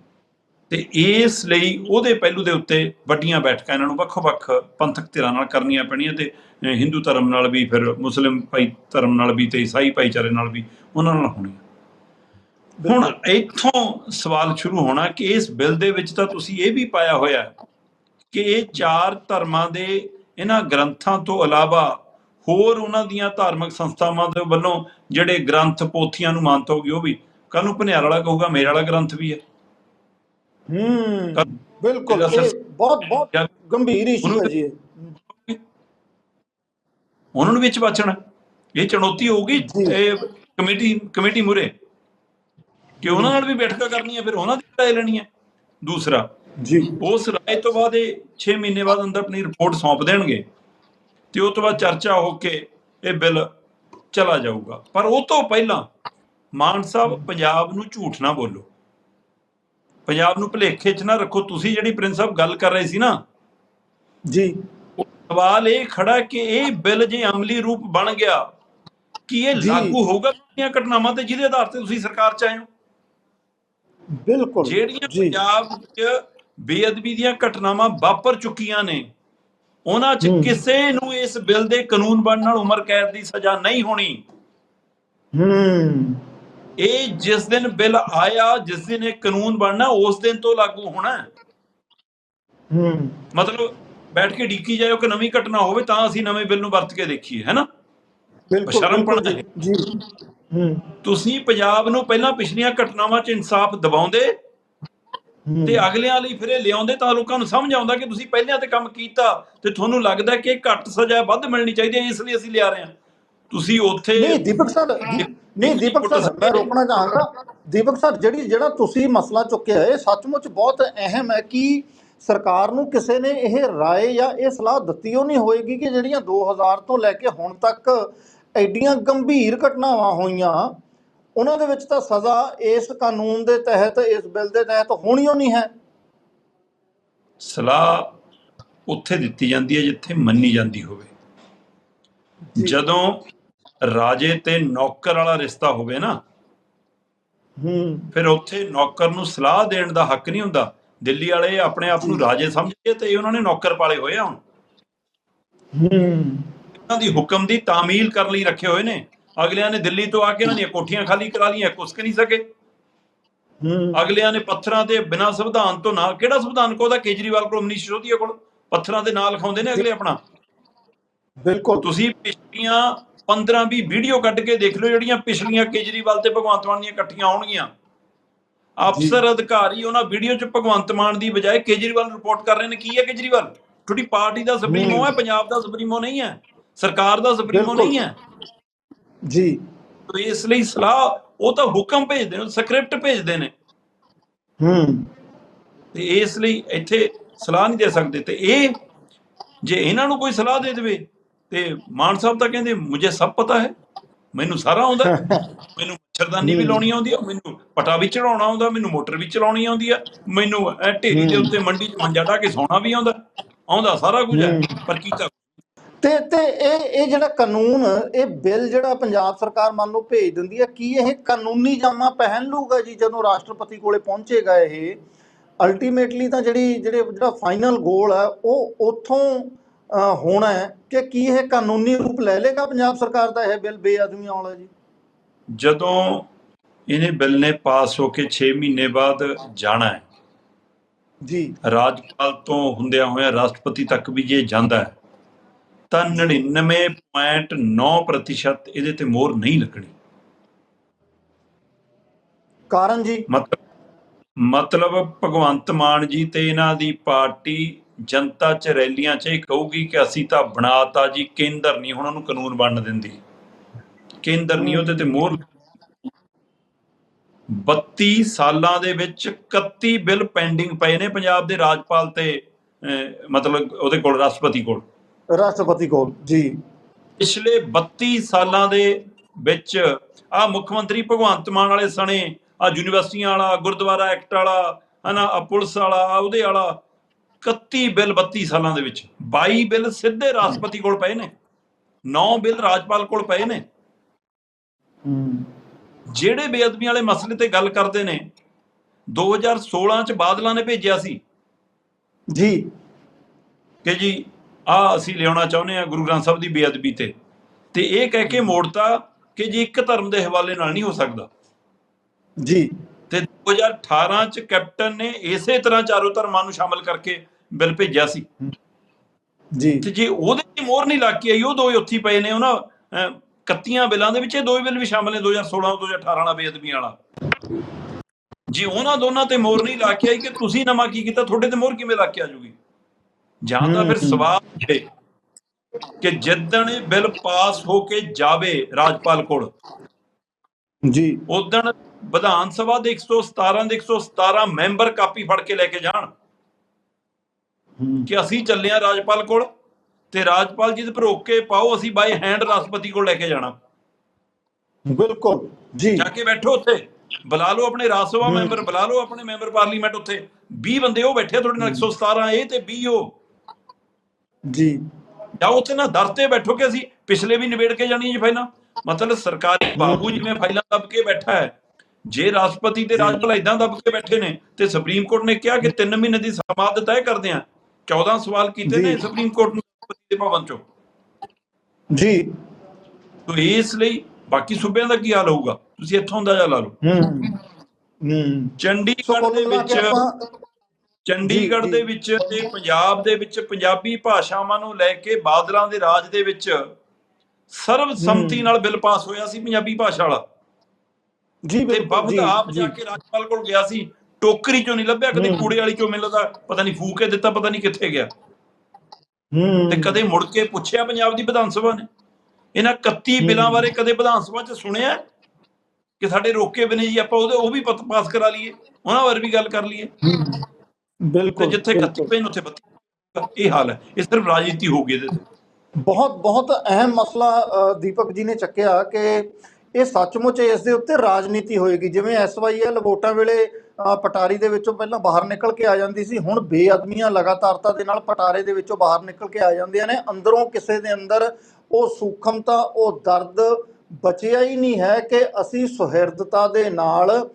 ਤੇ ਇਸ ਲਈ ਉਹਦੇ ਪਹਿਲੂ ਦੇ ਉੱਤੇ ਵੱਡੀਆਂ ਬੈਠਕਾਂ ਇਹਨਾਂ ਨੂੰ ਵੱਖ-ਵੱਖ ਪੰਥਕ ਧਿਰਾਂ ਨਾਲ ਕਰਨੀਆਂ ਪੈਣੀਆਂ ਤੇ ਹਿੰਦੂ ਧਰਮ ਨਾਲ ਵੀ ਫਿਰ ਮੁਸਲਿਮ ਭਾਈ ਧਰਮ ਨਾਲ ਵੀ ਤੇ ਈਸਾਈ ਭਾਈਚਾਰੇ ਨਾਲ ਵੀ ਉਹਨਾਂ ਨਾਲ ਹੋਣੀਆਂ। ਹੁਣ ਇੱਥੋਂ ਸਵਾਲ ਸ਼ੁਰੂ ਹੋਣਾ ਕਿ ਇਸ ਬਿੱਲ ਦੇ ਵਿੱਚ ਤਾਂ ਤੁਸੀਂ ਇਹ ਵੀ ਪਾਇਆ ਹੋਇਆ ਕਿ ਇਹ ਚਾਰ ਧਰਮਾਂ ਦੇ ਇਹਨਾਂ ਗ੍ਰੰਥਾਂ ਤੋਂ ਇਲਾਵਾ ਹੋਰ ਉਹਨਾਂ ਦੀਆਂ ਧਾਰਮਿਕ ਸੰਸਥਾਵਾਂ ਦੇ ਵੱਲੋਂ ਜਿਹੜੇ ਗ੍ਰੰਥ ਪੋਥੀਆਂ ਨੂੰ ਮਾਨਤਾ ਹੋਗੀ ਉਹ ਵੀ ਕੱਲ ਨੂੰ ਭਨਿਆਰ ਵਾਲਾ ਕਹੂਗਾ ਮੇਰੇ ਵਾਲਾ ਗ੍ਰੰਥ ਵੀ ਹੈ। ਹੂੰ ਬਿਲਕੁਲ ਇਹ ਬਹੁਤ ਬਹੁਤ ਗੰਭੀਰ ਇਸ਼ੂ ਹੈ ਜੀ। ਉਹਨਾਂ ਨੂੰ ਵਿੱਚ ਬਚਣਾ ਇਹ ਚੁਣੌਤੀ ਹੋਊਗੀ। ਇਹ ਕਮੇਟੀ ਕਮੇਟੀ ਮੁਰੇ। ਕਿ ਉਹਨਾਂ ਨਾਲ ਵੀ ਬੈਠਕਾਂ ਕਰਨੀਆਂ ਫਿਰ ਉਹਨਾਂ ਦੀ ਰਾਏ ਲੈਣੀ ਹੈ। ਦੂਸਰਾ ਜੀ। ਉਸ ਰਾਏ ਤੋਂ ਬਾਅਦ ਇਹ 6 ਮਹੀਨੇ ਬਾਅਦ ਅੰਦਰ ਆਪਣੀ ਰਿਪੋਰਟ ਸੌਂਪ ਦੇਣਗੇ। ਤੇ ਉਹ ਤੋਂ ਬਾਅਦ ਚਰਚਾ ਹੋ ਕੇ ਇਹ ਬਿੱਲ ਚਲਾ ਜਾਊਗਾ। ਪਰ ਉਹ ਤੋਂ ਪਹਿਲਾਂ ਮਾਨ ਸਾਹਿਬ ਪੰਜਾਬ ਨੂੰ ਝੂਠ ਨਾ ਬੋਲੋ। ਪੰਜਾਬ ਨੂੰ ਭੁਲੇਖੇ 'ਚ ਨਾ ਰੱਖੋ ਤੁਸੀਂ ਜਿਹੜੀ ਪ੍ਰਿੰਸ ਸਾਹਿਬ ਗੱਲ ਕਰ ਰਹੇ ਸੀ ਨਾ। ਜੀ। ਸਵਾਲ ਇਹ ਖੜਾ ਕਿ ਇਹ ਬਿੱਲ ਜੇ ਅਮਲੀ ਰੂਪ ਬਣ ਗਿਆ ਕੀ ਇਹ। ਲਾਗੂ ਹੋਊਗਾ ਕਿਹੜੀਆਂ ਘਟਨਾਵਾਂ ਤੇ ਜਿਹਦੇ ਆਧਾਰ ਤੇ ਤੁਸੀਂ ਸਰਕਾਰ ਚ ਆਏ ਹੋ? ਬਿਲਕੁਲ। ਜਿਹੜੀਆਂ ਪੰਜਾਬ ਵਿੱਚ ਬੇਅਦਬੀ ਦੀਆਂ ਘਟਨਾਵਾਂ ਵਾਪਰ ਚੁੱਕੀਆਂ ਨੇ ਉਹਨਾਂ 'ਚ। ਕਿਸੇ ਨੂੰ ਇਸ ਬਿੱਲ ਦੇ ਕਾਨੂੰਨ ਬਣਨ ਨਾਲ ਉਮਰ ਕੈਦ ਦੀ ਸਜ਼ਾ ਨਹੀਂ ਹੋਣੀ। ਹੂੰ। ਇਹ ਜਿਸ ਦਿਨ ਬਿੱਲ ਆਇਆ ਜਿਸ ਦਿਨ ਇਹ ਕਾਨੂੰਨ ਬਣਨਾ ਉਸ ਦਿਨ ਤੋਂ ਲਾਗੂ ਹੋਣਾ ਹੈ। ਮਤਲਬ ਬੈਠ ਕੇ ਡੀਕੀ ਜਾਇਓ ਕਿ ਨਵੀਂ ਘਟਨਾ ਹੋਵੇ ਤਾਂ ਅਸੀਂ ਨਵੇਂ ਬਿੱਲ ਨੂੰ ਵਰਤ ਕੇ ਦੇਖੀਏ ਹੈਨਾ ਬਿਲਕੁਲ ਸ਼ਰਮਪਣਾ ਜੀ। ਹੂੰ ਤੁਸੀਂ ਪੰਜਾਬ ਨੂੰ ਪਹਿਲਾਂ ਪਿਛਲੀਆਂ ਘਟਨਾਵਾਂ 'ਚ ਇਨਸਾਫ ਦਿਵਾਉਂਦੇ। ਤੇ ਅਗਲਿਆਂ ਲਈ ਫਿਰ ਇਹ ਲਿਆਉਂਦੇ ਤਾਂ ਲੋਕਾਂ ਨੂੰ ਸਮਝ ਆਉਂਦਾ ਕਿ ਤੁਸੀਂ ਪਹਿਲਾਂ ਤੇ ਕੰਮ ਕੀਤਾ ਤੇ ਤੁਹਾਨੂੰ ਲੱਗਦਾ ਕਿ ਘੱਟ ਸਜ਼ਾ ਵੱਧ ਮਿਲਣੀ ਚਾਹੀਦੀ ਹੈ ਇਸ ਲਈ ਅਸੀਂ ਲਿਆ ਰਹੇ ਹਾਂ ਤੁਸੀਂ ਉੱਥੇ ਨਹੀਂ ਦੀਪਕ ਸਰ ਨਹੀਂ ਦੀਪਕ ਸਰ ਮੈਂ ਰੋਕਣਾ ਚਾਹਾਂਗਾ। ਦੀਪਕ ਸਰ ਜਿਹੜੀ ਜਿਹੜਾ ਤੁਸੀਂ ਮਸਲਾ ਚੁੱਕਿਆ ਹੈ ਸੱਚਮੁੱਚ ਬਹੁਤ ਅਹਿਮ ਹੈ ਕਿ ਸਰਕਾਰ ਨੂੰ ਕਿਸੇ ਨੇ ਇਹ ਰਾਏ ਜਾਂ ਇਹ ਸਲਾਹ ਦਿੱਤੀ ਉਹ ਨਹੀਂ ਹੋਏਗੀ ਕਿ ਜਿਹੜੀਆਂ 2000 ਤੋਂ ਲੈ ਕੇ ਹੁਣ ਤੱਕ ਐਡੀਆਂ ਗੰਭੀਰ ਘਟਨਾਵਾਂ ਹੋਈਆਂ ਉਹਨਾਂ ਦੇ ਵਿੱਚ ਤਾਂ ਸਜ਼ਾ ਇਸ ਕਾਨੂੰਨ ਦੇ ਤਹਿਤ ਇਸ ਬਿੱਲ ਦੇ ਤਹਿਤ ਹੋਣੀ ਓ ਨਹੀਂ ਹੈ। ਸਲਾਹ ਉੱਥੇ ਦਿੱਤੀ ਜਾਂਦੀ ਹੈ ਜਿੱਥੇ ਮੰਨੀ ਜਾਂਦੀ ਹੋਵੇ। ਜਦੋਂ ਰਾਜੇ ਤੇ ਨੌਕਰ ਵਾਲਾ ਰਿਸ਼ਤਾ ਹੋਵੇ ਨਾ ਹੂੰ। ਫਿਰ ਉੱਥੇ ਨੌਕਰ ਨੂੰ ਸਲਾਹ ਦੇਣ ਦਾ ਹੱਕ ਨਹੀਂ ਹੁੰਦਾ। ਦਿੱਲੀ ਵਾਲੇ ਆਪਣੇ ਆਪ ਨੂੰ ਰਾਜੇ ਸਮਝਦੇ ਤੇ ਉਹਨਾਂ ਨੇ ਨੌਕਰ ਪਾਲੇ ਹੋਏ ਆ ਹੁਣ। ਹੂੰ। ਇਹਨਾਂ ਦੀ ਹੁਕਮ ਦੀ ਤਾਮੀਲ ਕਰਨ ਲਈ ਰੱਖੇ ਹੋਏ ਨੇ। ਅਗਲਿਆਂ ਨੇ ਦਿੱਲੀ ਤੋਂ ਆ ਕੇ ਇਹਨਾਂ ਦੀਆਂ ਕੋਠੀਆਂ ਖਾਲੀ ਕਰਾ ਲਈਆਂ ਕੁਸਕ ਨਹੀਂ ਸਕੇ। ਹੂੰ। ਅਗਲਿਆਂ ਨੇ ਪੱਥਰਾਂ ਤੇ ਬਿਨਾਂ ਸੰਵਿਧਾਨ ਤੋਂ ਨਾ ਕਿਹੜਾ ਸੰਵਿਧਾਨ ਕੋਦਾ ਕੇਜਰੀਵਾਲ ਕੋਲ ਮਨੀਸ਼ ਸਿਸੋਦੀਆ ਕੋਲ। ਪੱਥਰਾਂ ਦੇ ਨਾਂ ਲਿਖਾਉਂਦੇ ਨੇ ਅਗਲੇ ਆਪਣਾ। ਬਿਲਕੁਲ। ਤੁਸੀਂ ਪਿਛਲੀਆਂ 15 20 ਵੀਡੀਓ ਕੱਢ ਕੇ ਦੇਖ ਲਓ ਜਿਹੜੀਆਂ ਪਿਛਲੀਆਂ ਕੇਜਰੀਵਾਲ ਤੇ ਭਗਵੰਤ ਮਾਨ ਦੀਆਂ ਇਕੱਠੀਆਂ ਹੋਣਗੀਆਂ ਅਫਸਰ ਅਧਿਕਾਰੀ ਉਹਨਾਂ ਵੀਡੀਓ 'ਚ ਭਗਵੰਤ ਮਾਨ ਦੀ ਬਜਾਏ ਕੇਜਰੀਵਾਲ ਨੂੰ ਰਿਪੋਰਟ ਕਰ ਰਹੇ ਨੇ। ਕੀ ਹੈ ਕੇਜਰੀਵਾਲ? ਤੁਹਾਡੀ ਪਾਰਟੀ ਦਾ ਸੁਪਰੀਮੋ ਹੈ ਪੰਜਾਬ ਦਾ ਸੁਪਰੀਮੋ ਨਹੀਂ ਹੈ? ਸਰਕਾਰ ਦਾ ਸੁਪਰੀਮੋ। ਨਹੀਂ ਹੈ? ਜੀ। ਤੇ ਇਸ ਲਈ ਸਲਾਹ ਉਹ ਤਾਂ ਹੁਕਮ ਭੇਜਦੇ ਨੇ ਸਕ੍ਰਿਪਟ ਭੇਜਦੇ ਨੇ। ਹੂੰ। ਤੇ ਇਸ ਲਈ ਇੱਥੇ ਸਲਾਹ ਨਹੀਂ ਦੇ ਸਕਦੇ। ਤੇ ਇਹ ਜੇ ਇਹਨਾਂ ਨੂੰ ਕੋਈ ਸਲਾਹ ਦੇ ਦੇਵੇ ਤੇ ਮਾਨ ਸਾਹਿਬ ਤਾਂ ਕਹਿੰਦੇ ਮੁਝੇ ਸਭ ਪਤਾ ਹੈ। ਮੈਨੂੰ ਸਾਰਾ ਆਉਂਦਾ ਮੈਨੂੰ ਮੱਛਰਦਾਨੀ ਵੀ ਲਾਉਣੀ ਆਉਂਦੀ ਆ ਮੈਨੂੰ ਪਟਾ ਵੀ ਚੜਾਉਣਾ ਆਉਂਦਾ ਮੈਨੂੰ ਮੋਟਰ ਵੀ ਚਲਾਉਣੀ ਆਉਂਦੀ ਆ ਮੈਨੂੰ ਐ ਢੇਰੀ ਦੇ ਉੱਤੇ ਮੰਡੀ 'ਚ ਮੰਜਾ ਢਾ ਕੇ ਸੌਣਾ ਵੀ ਆਉਂਦਾ ਆਉਂਦਾ ਸਾਰਾ ਕੁਝ ਹੈ ਪਰ ਕੀਤਾ ਤੇ ਤੇ ਇਹ ਇਹ ਜਿਹੜਾ ਕਾਨੂੰਨ ਇਹ ਬਿੱਲ ਜਿਹੜਾ ਪੰਜਾਬ ਸਰਕਾਰ ਮੰਨ ਲਓ ਭੇਜ ਦਿੰਦੀ ਹੈ ਕੀ ਇਹ ਕਾਨੂੰਨੀ ਜਾਮਾ ਪਹਿਨ ਲੂਗਾ ਜੀ ਜਦੋਂ ਰਾਸ਼ਟਰਪਤੀ ਕੋਲੇ ਪਹੁੰਚੇਗਾ ਇਹ? ਅਲਟੀਮੇਟਲੀ ਤਾਂ ਜਿਹੜੀ ਜਿਹੜੇ ਜਿਹੜਾ ਫਾਈਨਲ ਗੋਲ ਹੈ ਉਹ ਉਥੋਂ ਹੋਣਾ ਹੈ ਕਿ ਕੀ ਇਹ ਕਾਨੂੰਨੀ ਰੂਪ ਲੈ ਲੇਗਾ ਪੰਜਾਬ ਸਰਕਾਰ ਦਾ ਇਹ ਬਿੱਲ ਬੇਅਦਬੀਆਂ ਵਾਲਾ ਜੀ? ਜਦੋਂ ਇਹਨੇ ਬਿੱਲ ਨੇ ਪਾਸ ਹੋ ਕੇ 6 ਮਹੀਨੇ ਬਾਅਦ ਜਾਣਾ ਹੈ। ਜੀ। ਰਾਜਪਾਲ ਤੋਂ ਹੁੰਦਿਆਂ ਹੋਇਆਂ ਰਾਸ਼ਟਰਪਤੀ ਤੱਕ ਵੀ ਜੇ ਜਾਂਦਾ ਹੈ ਤਾਂ 99.9% ਇਹਦੇ ਤੇ ਮੋਹਰ ਨਹੀਂ ਲੱਗਣੀ। ਕਾਰਨ ਜੀ? ਮਤਲਬ ਮਤਲਬ ਭਗਵੰਤ ਮਾਨ ਜੀ ਤੇ ਇਹਨਾਂ ਦੀ ਪਾਰਟੀ ਜਨਤਾ ਚ ਰੈਲੀਆਂ ਚ ਇਹ ਕਹੂਗੀ ਕਿ ਅਸੀਂ ਤਾਂ ਬਣਾਤਾ ਜੀ ਕੇਂਦਰ ਨਹੀਂ ਹੁਣ ਉਹਨੂੰ ਕਾਨੂੰਨ ਬਣਨ ਦਿੰਦੀ। ਕੇਂਦਰ ਨਹੀਂ ਉਹਦੇ ਤੇ ਮੋਹਰ 32 ਸਾਲਾਂ ਦੇ ਵਿੱਚ 31 ਬਿੱਲ ਪੈਂਡਿੰਗ ਪਏ ਨੇ ਪੰਜਾਬ ਦੇ ਰਾਜਪਾਲ ਤੇ ਮਤਲਬ ਉਹਦੇ ਕੋਲ ਰਾਸ਼ਟਰਪਤੀ ਕੋਲ। ਰਾਸ਼ਟਰਪਤੀ ਕੋਲ ਜੀ। ਪਿਛਲੇ 32 ਸਾਲਾਂ ਦੇ ਵਿੱਚ ਆ ਮੁੱਖ ਮੰਤਰੀ ਭਗਵੰਤ ਮਾਨ ਵਾਲੇ ਸਣੇ ਆ ਯੂਨੀਵਰਸਿਟੀਆਂ ਵਾਲਾ ਗੁਰਦੁਆਰਾ ਐਕਟ ਵਾਲਾ ਹਨਾ ਆ ਪੁਲਿਸ ਵਾਲਾ ਉਹਦੇ ਵਾਲਾ 31 ਬਿੱਲ 32 ਸਾਲਾਂ ਦੇ ਵਿੱਚ। 22 ਬਿੱਲ ਸਿੱਧੇ ਰਾਸ਼ਟਰਪਤੀ ਕੋਲ ਪਏ ਨੇ। 9 ਬਿੱਲ ਰਾਜਪਾਲ ਕੋਲ ਪਏ ਨੇ। ਜਿਹੜੇ ਬੇਅਦਬੀਆਂ ਵਾਲੇ ਮਸਲੇ ਤੇ ਗੱਲ ਕਰਦੇ ਨੇ 2016 ਚ ਬਾਦਲਾਂ ਨੇ ਭੇਜਿਆ ਸੀ। ਜੀ। ਕਿ ਜੀ ਆ ਅਸੀਂ ਲਿਆਉਣਾ ਚਾਹੁੰਦੇ ਆ ਗੁਰੂ ਗ੍ਰੰਥ ਸਾਹਿਬ ਦੀ ਬੇਅਦਬੀ ਤੇ। ਤੇ ਇਹ ਕਹਿ ਕੇ ਮੋੜਤਾ ਕਿ ਜੀ ਇੱਕ ਧਰਮ ਦੇ ਹਵਾਲੇ ਨਾਲ ਨਹੀਂ ਹੋ ਸਕਦਾ। ਜੀ। ਤੇ 2018 ਚ ਕੈਪਟਨ ਨੇ ਇਸੇ ਤਰ੍ਹਾਂ ਚਾਰੋਂ ਧਰਮਾਂ ਨੂੰ ਸ਼ਾਮਲ ਕਰਕੇ ਬਿੱਲ ਭੇਜਿਆ ਸੀ। ਜੀ। ਤੇ ਜੇ ਉਹਦੇ ਤੇ ਮੋਹਰ ਨਹੀਂ ਲੱਗ ਕੇ ਆਈ ਉਹ ਦੋਏ ਉੱਥੀ ਪਏ ਨੇ ਉਹਨਾਂ ਅਹ, 31 ਬਿੱਲਾਂ ਦੇ ਵਿੱਚ ਇਹ ਦੋਏ ਬਿੱਲ ਵੀ ਸ਼ਾਮਲ ਨੇ 2016 2018 ਵਾਲਾ ਬੇਅਦਬੀ ਵਾਲਾ। ਜੀ ਉਹਨਾਂ ਦੋਨਾਂ ਤੇ ਮੋਹਰ ਨਹੀਂ ਲੱਗ ਕੇ ਆਈ ਕਿ ਤੁਸੀਂ ਨਵਾਂ ਕੀ ਕੀਤਾ ਤੁਹਾਡੇ ਤੇ ਮੋਹਰ ਕਿਵੇਂ ਲੱਗ ਕੇ ਆ ਜੂਗੀ? ਜਾਂ ਤਾਂ ਫਿਰ ਹੂੰ, ਹੂੰ। ਸਵਾਲ ਹੈ ਕਿ ਜਿੱਦਣ ਇਹ ਬਿੱਲ ਪਾਸ ਹੋ ਕੇ ਜਾਵੇ ਰਾਜਪਾਲ ਕੋਲ ਜੀ। ਉਦਣ ਵਿਧਾਨ ਸਭਾ ਦੇ 117 ਦੇ 117 ਮੈਂਬਰ ਕਾਪੀ ਫੜ ਕੇ ਲੈ ਕੇ ਜਾਣ। ਕਿ ਅਸੀਂ ਚੱਲੇ ਆ ਰਾਜਪਾਲ ਕੋਲ ਤੇ ਰਾਜਪਾਲ ਜੀ ਦੇ ਪਰ ਓਕੇ ਪਾਓ ਅਸੀਂ ਬਾਈ ਹੈਂਡ ਰਾਸ਼ਟਰਪਤੀ ਕੋਲ ਲੈ ਕੇ ਜਾਣਾ। ਬਿਲਕੁਲ ਜੀ। ਜਾ ਕੇ ਬੈਠੋ ਉੱਥੇ। ਬੁਲਾ ਲਓ ਆਪਣੇ ਰਾਜ ਸਭਾ। ਮੈਂਬਰ ਬੁਲਾ ਲਓ ਆਪਣੇ ਮੈਂਬਰ ਪਾਰਲੀਮੈਂਟ ਉੱਥੇ। 20 ਬੰਦੇ ਉਹ ਬੈਠੇ ਤੁਹਾਡੇ ਨਾਲ 117 ਇਹ ਤੇ 20 ਉਹ। ਜੀ। ਜਾਓ ਉੱਥੇ ਨਾ ਦਰ ਤੇ ਬੈਠੋ ਕਿ ਅਸੀਂ ਪਿਛਲੇ ਵੀ ਨਿਬੇੜ ਕੇ ਜਾਣੀ ਜੀ ਫਾਈਲਾਂ। ਮਤਲਬ ਸਰਕਾਰੀ ਬਾਬੂ ਜਿਵੇਂ ਫਾਈਲਾਂ ਦੱਬ ਕੇ ਬੈਠਾ ਹੈ ਜੇ ਰਾਸ਼ਟਰਪਤੀ ਤੇ ਰਾਜਪਾਲ ਇਦਾਂ ਦੱਬ ਕੇ ਬੈਠੇ ਨੇ ਤੇ ਸੁਪਰੀਮ ਕੋਰਟ ਨੇ ਕਿਹਾ ਕਿ 3 ਮਹੀਨੇ ਦੀ ਸਮਾਦ ਤੈਅ ਕਰਦੇ ਆ 14 ਸਵਾਲ ਕੀਤੇ ਨੇ ਜੀ। ਸੁਪਰੀਮ ਕੋਰਟ ਨੂੰ ਰਾਸ਼ਟਰਪਤੀ ਦੇ ਭਵਨ ਚੋਂ। ਜੀ। ਤੋ ਇਸ ਲਈ ਬਾਕੀ ਸੂਬਿਆਂ ਦਾ ਕੀ ਹਾਲ ਹੋਊਗਾ? ਤੁਸੀਂ ਇੱਥੋਂ ਅੰਦਾਜ਼ਾ ਲਾ ਲਓ। ਹੂੰ ਹੂੰ। ਸੋ ਚੰਡੀਗੜ੍ਹ ਦੇ ਵਿੱਚ ਚੰਡੀਗੜ੍ਹ ਜੀ, ਦੇ ਜੀ। ਵਿੱਚ ਤੇ ਪੰਜਾਬ ਦੇ ਵਿੱਚ ਪੰਜਾਬੀ ਭਾਸ਼ਾਵਾਂ ਨੂੰ ਲੈ ਕੇ ਬਾਦਲਾਂ ਦੇ ਰਾਜ ਦੇ ਵਿੱਚ ਸਰਵ ਸੰਮਤੀ। ਨਾਲ ਬਿੱਲ ਪਾਸ ਹੋਇਆ ਸੀ ਪੰਜਾਬੀ ਭਾਸ਼ਾ ਵਾਲਾ। ਜੀ ਤੇ ਬਬਦ ਆਪ ਜੀ ਕੇ ਰਾਜਪਾਲ ਕੋਲ ਗਿਆ ਸੀ ਟੋਕਰੀ ਚੋਂ ਨਹੀਂ ਲੱਭਿਆ ਕਦੇ। ਕੂੜੇ ਵਾਲੀ ਚੋਂ ਮਿਲਦਾ ਪਤਾ ਨਹੀਂ ਫੂਕ ਦਿੱਤਾ ਪਤਾ ਨਹੀਂ ਕਿੱਥੇ ਗਿਆ। ਹੂੰ। ਤੇ ਕਦੇ ਮੁੜ ਕੇ ਪੁੱਛਿਆ ਪੰਜਾਬ ਦੀ ਵਿਧਾਨ ਸਭਾ ਨੇ। ਇਹਨਾਂ 31 ਬਿੱਲਾਂ। ਬਾਰੇ ਕਦੇ ਵਿਧਾਨ ਸਭਾ 'ਚ ਸੁਣਿਆ ਕਿ ਸਾਡੇ ਰੋਕੇ ਬਨੇ ਜੀ ਆਪਾਂ ਉਹਦੇ ਉਹ ਵੀ ਪਤ- ਪਾਸ ਕਰਾ ਲਈਏ ਉਹਨਾਂ ਬਾਰੇ ਵੀ ਗੱਲ ਕਰ ਲਈਏ। ਤੇ ਬਿਲਕੁਲ ਜਿੱਥੇ 31 ਬਿਲਕੁਲ। ਪਏ ਨੇ ਉੱਥੇ 32 ਇਹ ਹਾਲ ਹੈ। ਇਹ ਸਿਰਫ ਰਾਜਨੀਤੀ ਹੋ ਗਈ ਇਹਦੇ ਤੇ। ਬਹੁਤ ਬਹੁਤ ਅਹਿਮ ਮਸਲਾ ਦੀਪਕ ਜੀ ਨੇ ਚੱਕਿਆ ਕਿ ਇਹ ਸੱਚਮੁੱਚ ਇਸ ਦੇ ਉੱਤੇ ਰਾਜਨੀਤੀ ਹੋਏਗੀ। ਜਿਵੇਂ ਐਸਵਾਈਐਲ ਵੋਟਾਂ ਵੇਲੇ ਪਟਾਰੀ ਦੇ ਵਿੱਚੋਂ ਪਹਿਲਾਂ ਬਾਹਰ ਨਿਕਲ ਕੇ ਆ ਜਾਂਦੀ ਸੀ, ਹੁਣ ਬੇਅਦਮੀਆਂ ਲਗਾਤਾਰਤਾ ਦੇ ਨਾਲ ਪਟਾਰੇ ਦੇ ਵਿੱਚੋਂ ਬਾਹਰ ਨਿਕਲ ਕੇ ਆ ਜਾਂਦੀਆਂ ਨੇ। ਅੰਦਰੋਂ ਕਿਸੇ ਦੇ ਅੰਦਰ ਉਹ ਸੂਖਮਤਾ, ਉਹ ਦਰਦ ਬਚਿਆ ਹੀ ਨਹੀਂ ਹੈ ਕਿ ਅਸੀਂ ਸੁਹਿਰਦਤਾ ਦੇ ਨਾਲ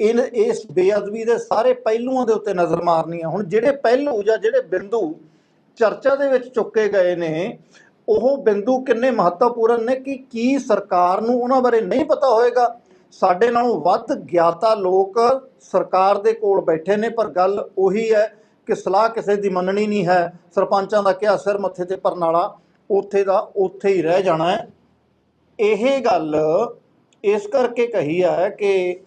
ਇਨ, ਇਸ ਬੇਅਦਬੀ ਦੇ ਸਾਰੇ ਪਹਿਲੂਆਂ ਦੇ ਉੱਤੇ ਨਜ਼ਰ ਮਾਰਨੀ ਹੈ ਹੁਣ ਜਿਹੜੇ ਪਹਿਲੂ ਜਾਂ ਜਿਹੜੇ ਬਿੰਦੂ ਚਰਚਾ ਦੇ ਵਿੱਚ ਚੁੱਕੇ ਗਏ ਨੇ ਉਹ ਬਿੰਦੂ ਕਿੰਨੇ ਮਹੱਤਵਪੂਰਨ ਨੇ ਕਿ ਕੀ ਸਰਕਾਰ ਨੂੰ ਉਹਨਾਂ ਬਾਰੇ ਨਹੀਂ ਪਤਾ ਹੋਏਗਾ। ਸਾਡੇ ਨਾਲੋਂ ਵੱਧ ਗਿਆਤਾ ਲੋਕ ਸਰਕਾਰ ਦੇ ਕੋਲ ਬੈਠੇ ਨੇ ਪਰ ਗੱਲ ਉਹੀ ਹੈ ਕਿ ਸਲਾਹ ਕਿਸੇ ਦੀ ਮੰਨਣੀ ਨਹੀਂ ਹੈ। ਸਰਪੰਚਾਂ ਦਾ ਕਿਹਾ ਸਿਰ ਮੱਥੇ ਤੇ ਭਰਨ ਉੱਥੇ ਦਾ ਉੱਥੇ ਹੀ ਰਹਿ ਜਾਣਾ ਹੈ। ਇਹ ਗੱਲ ਇਸ ਕਰਕੇ ਕਹੀ ਹੈ ਕਿ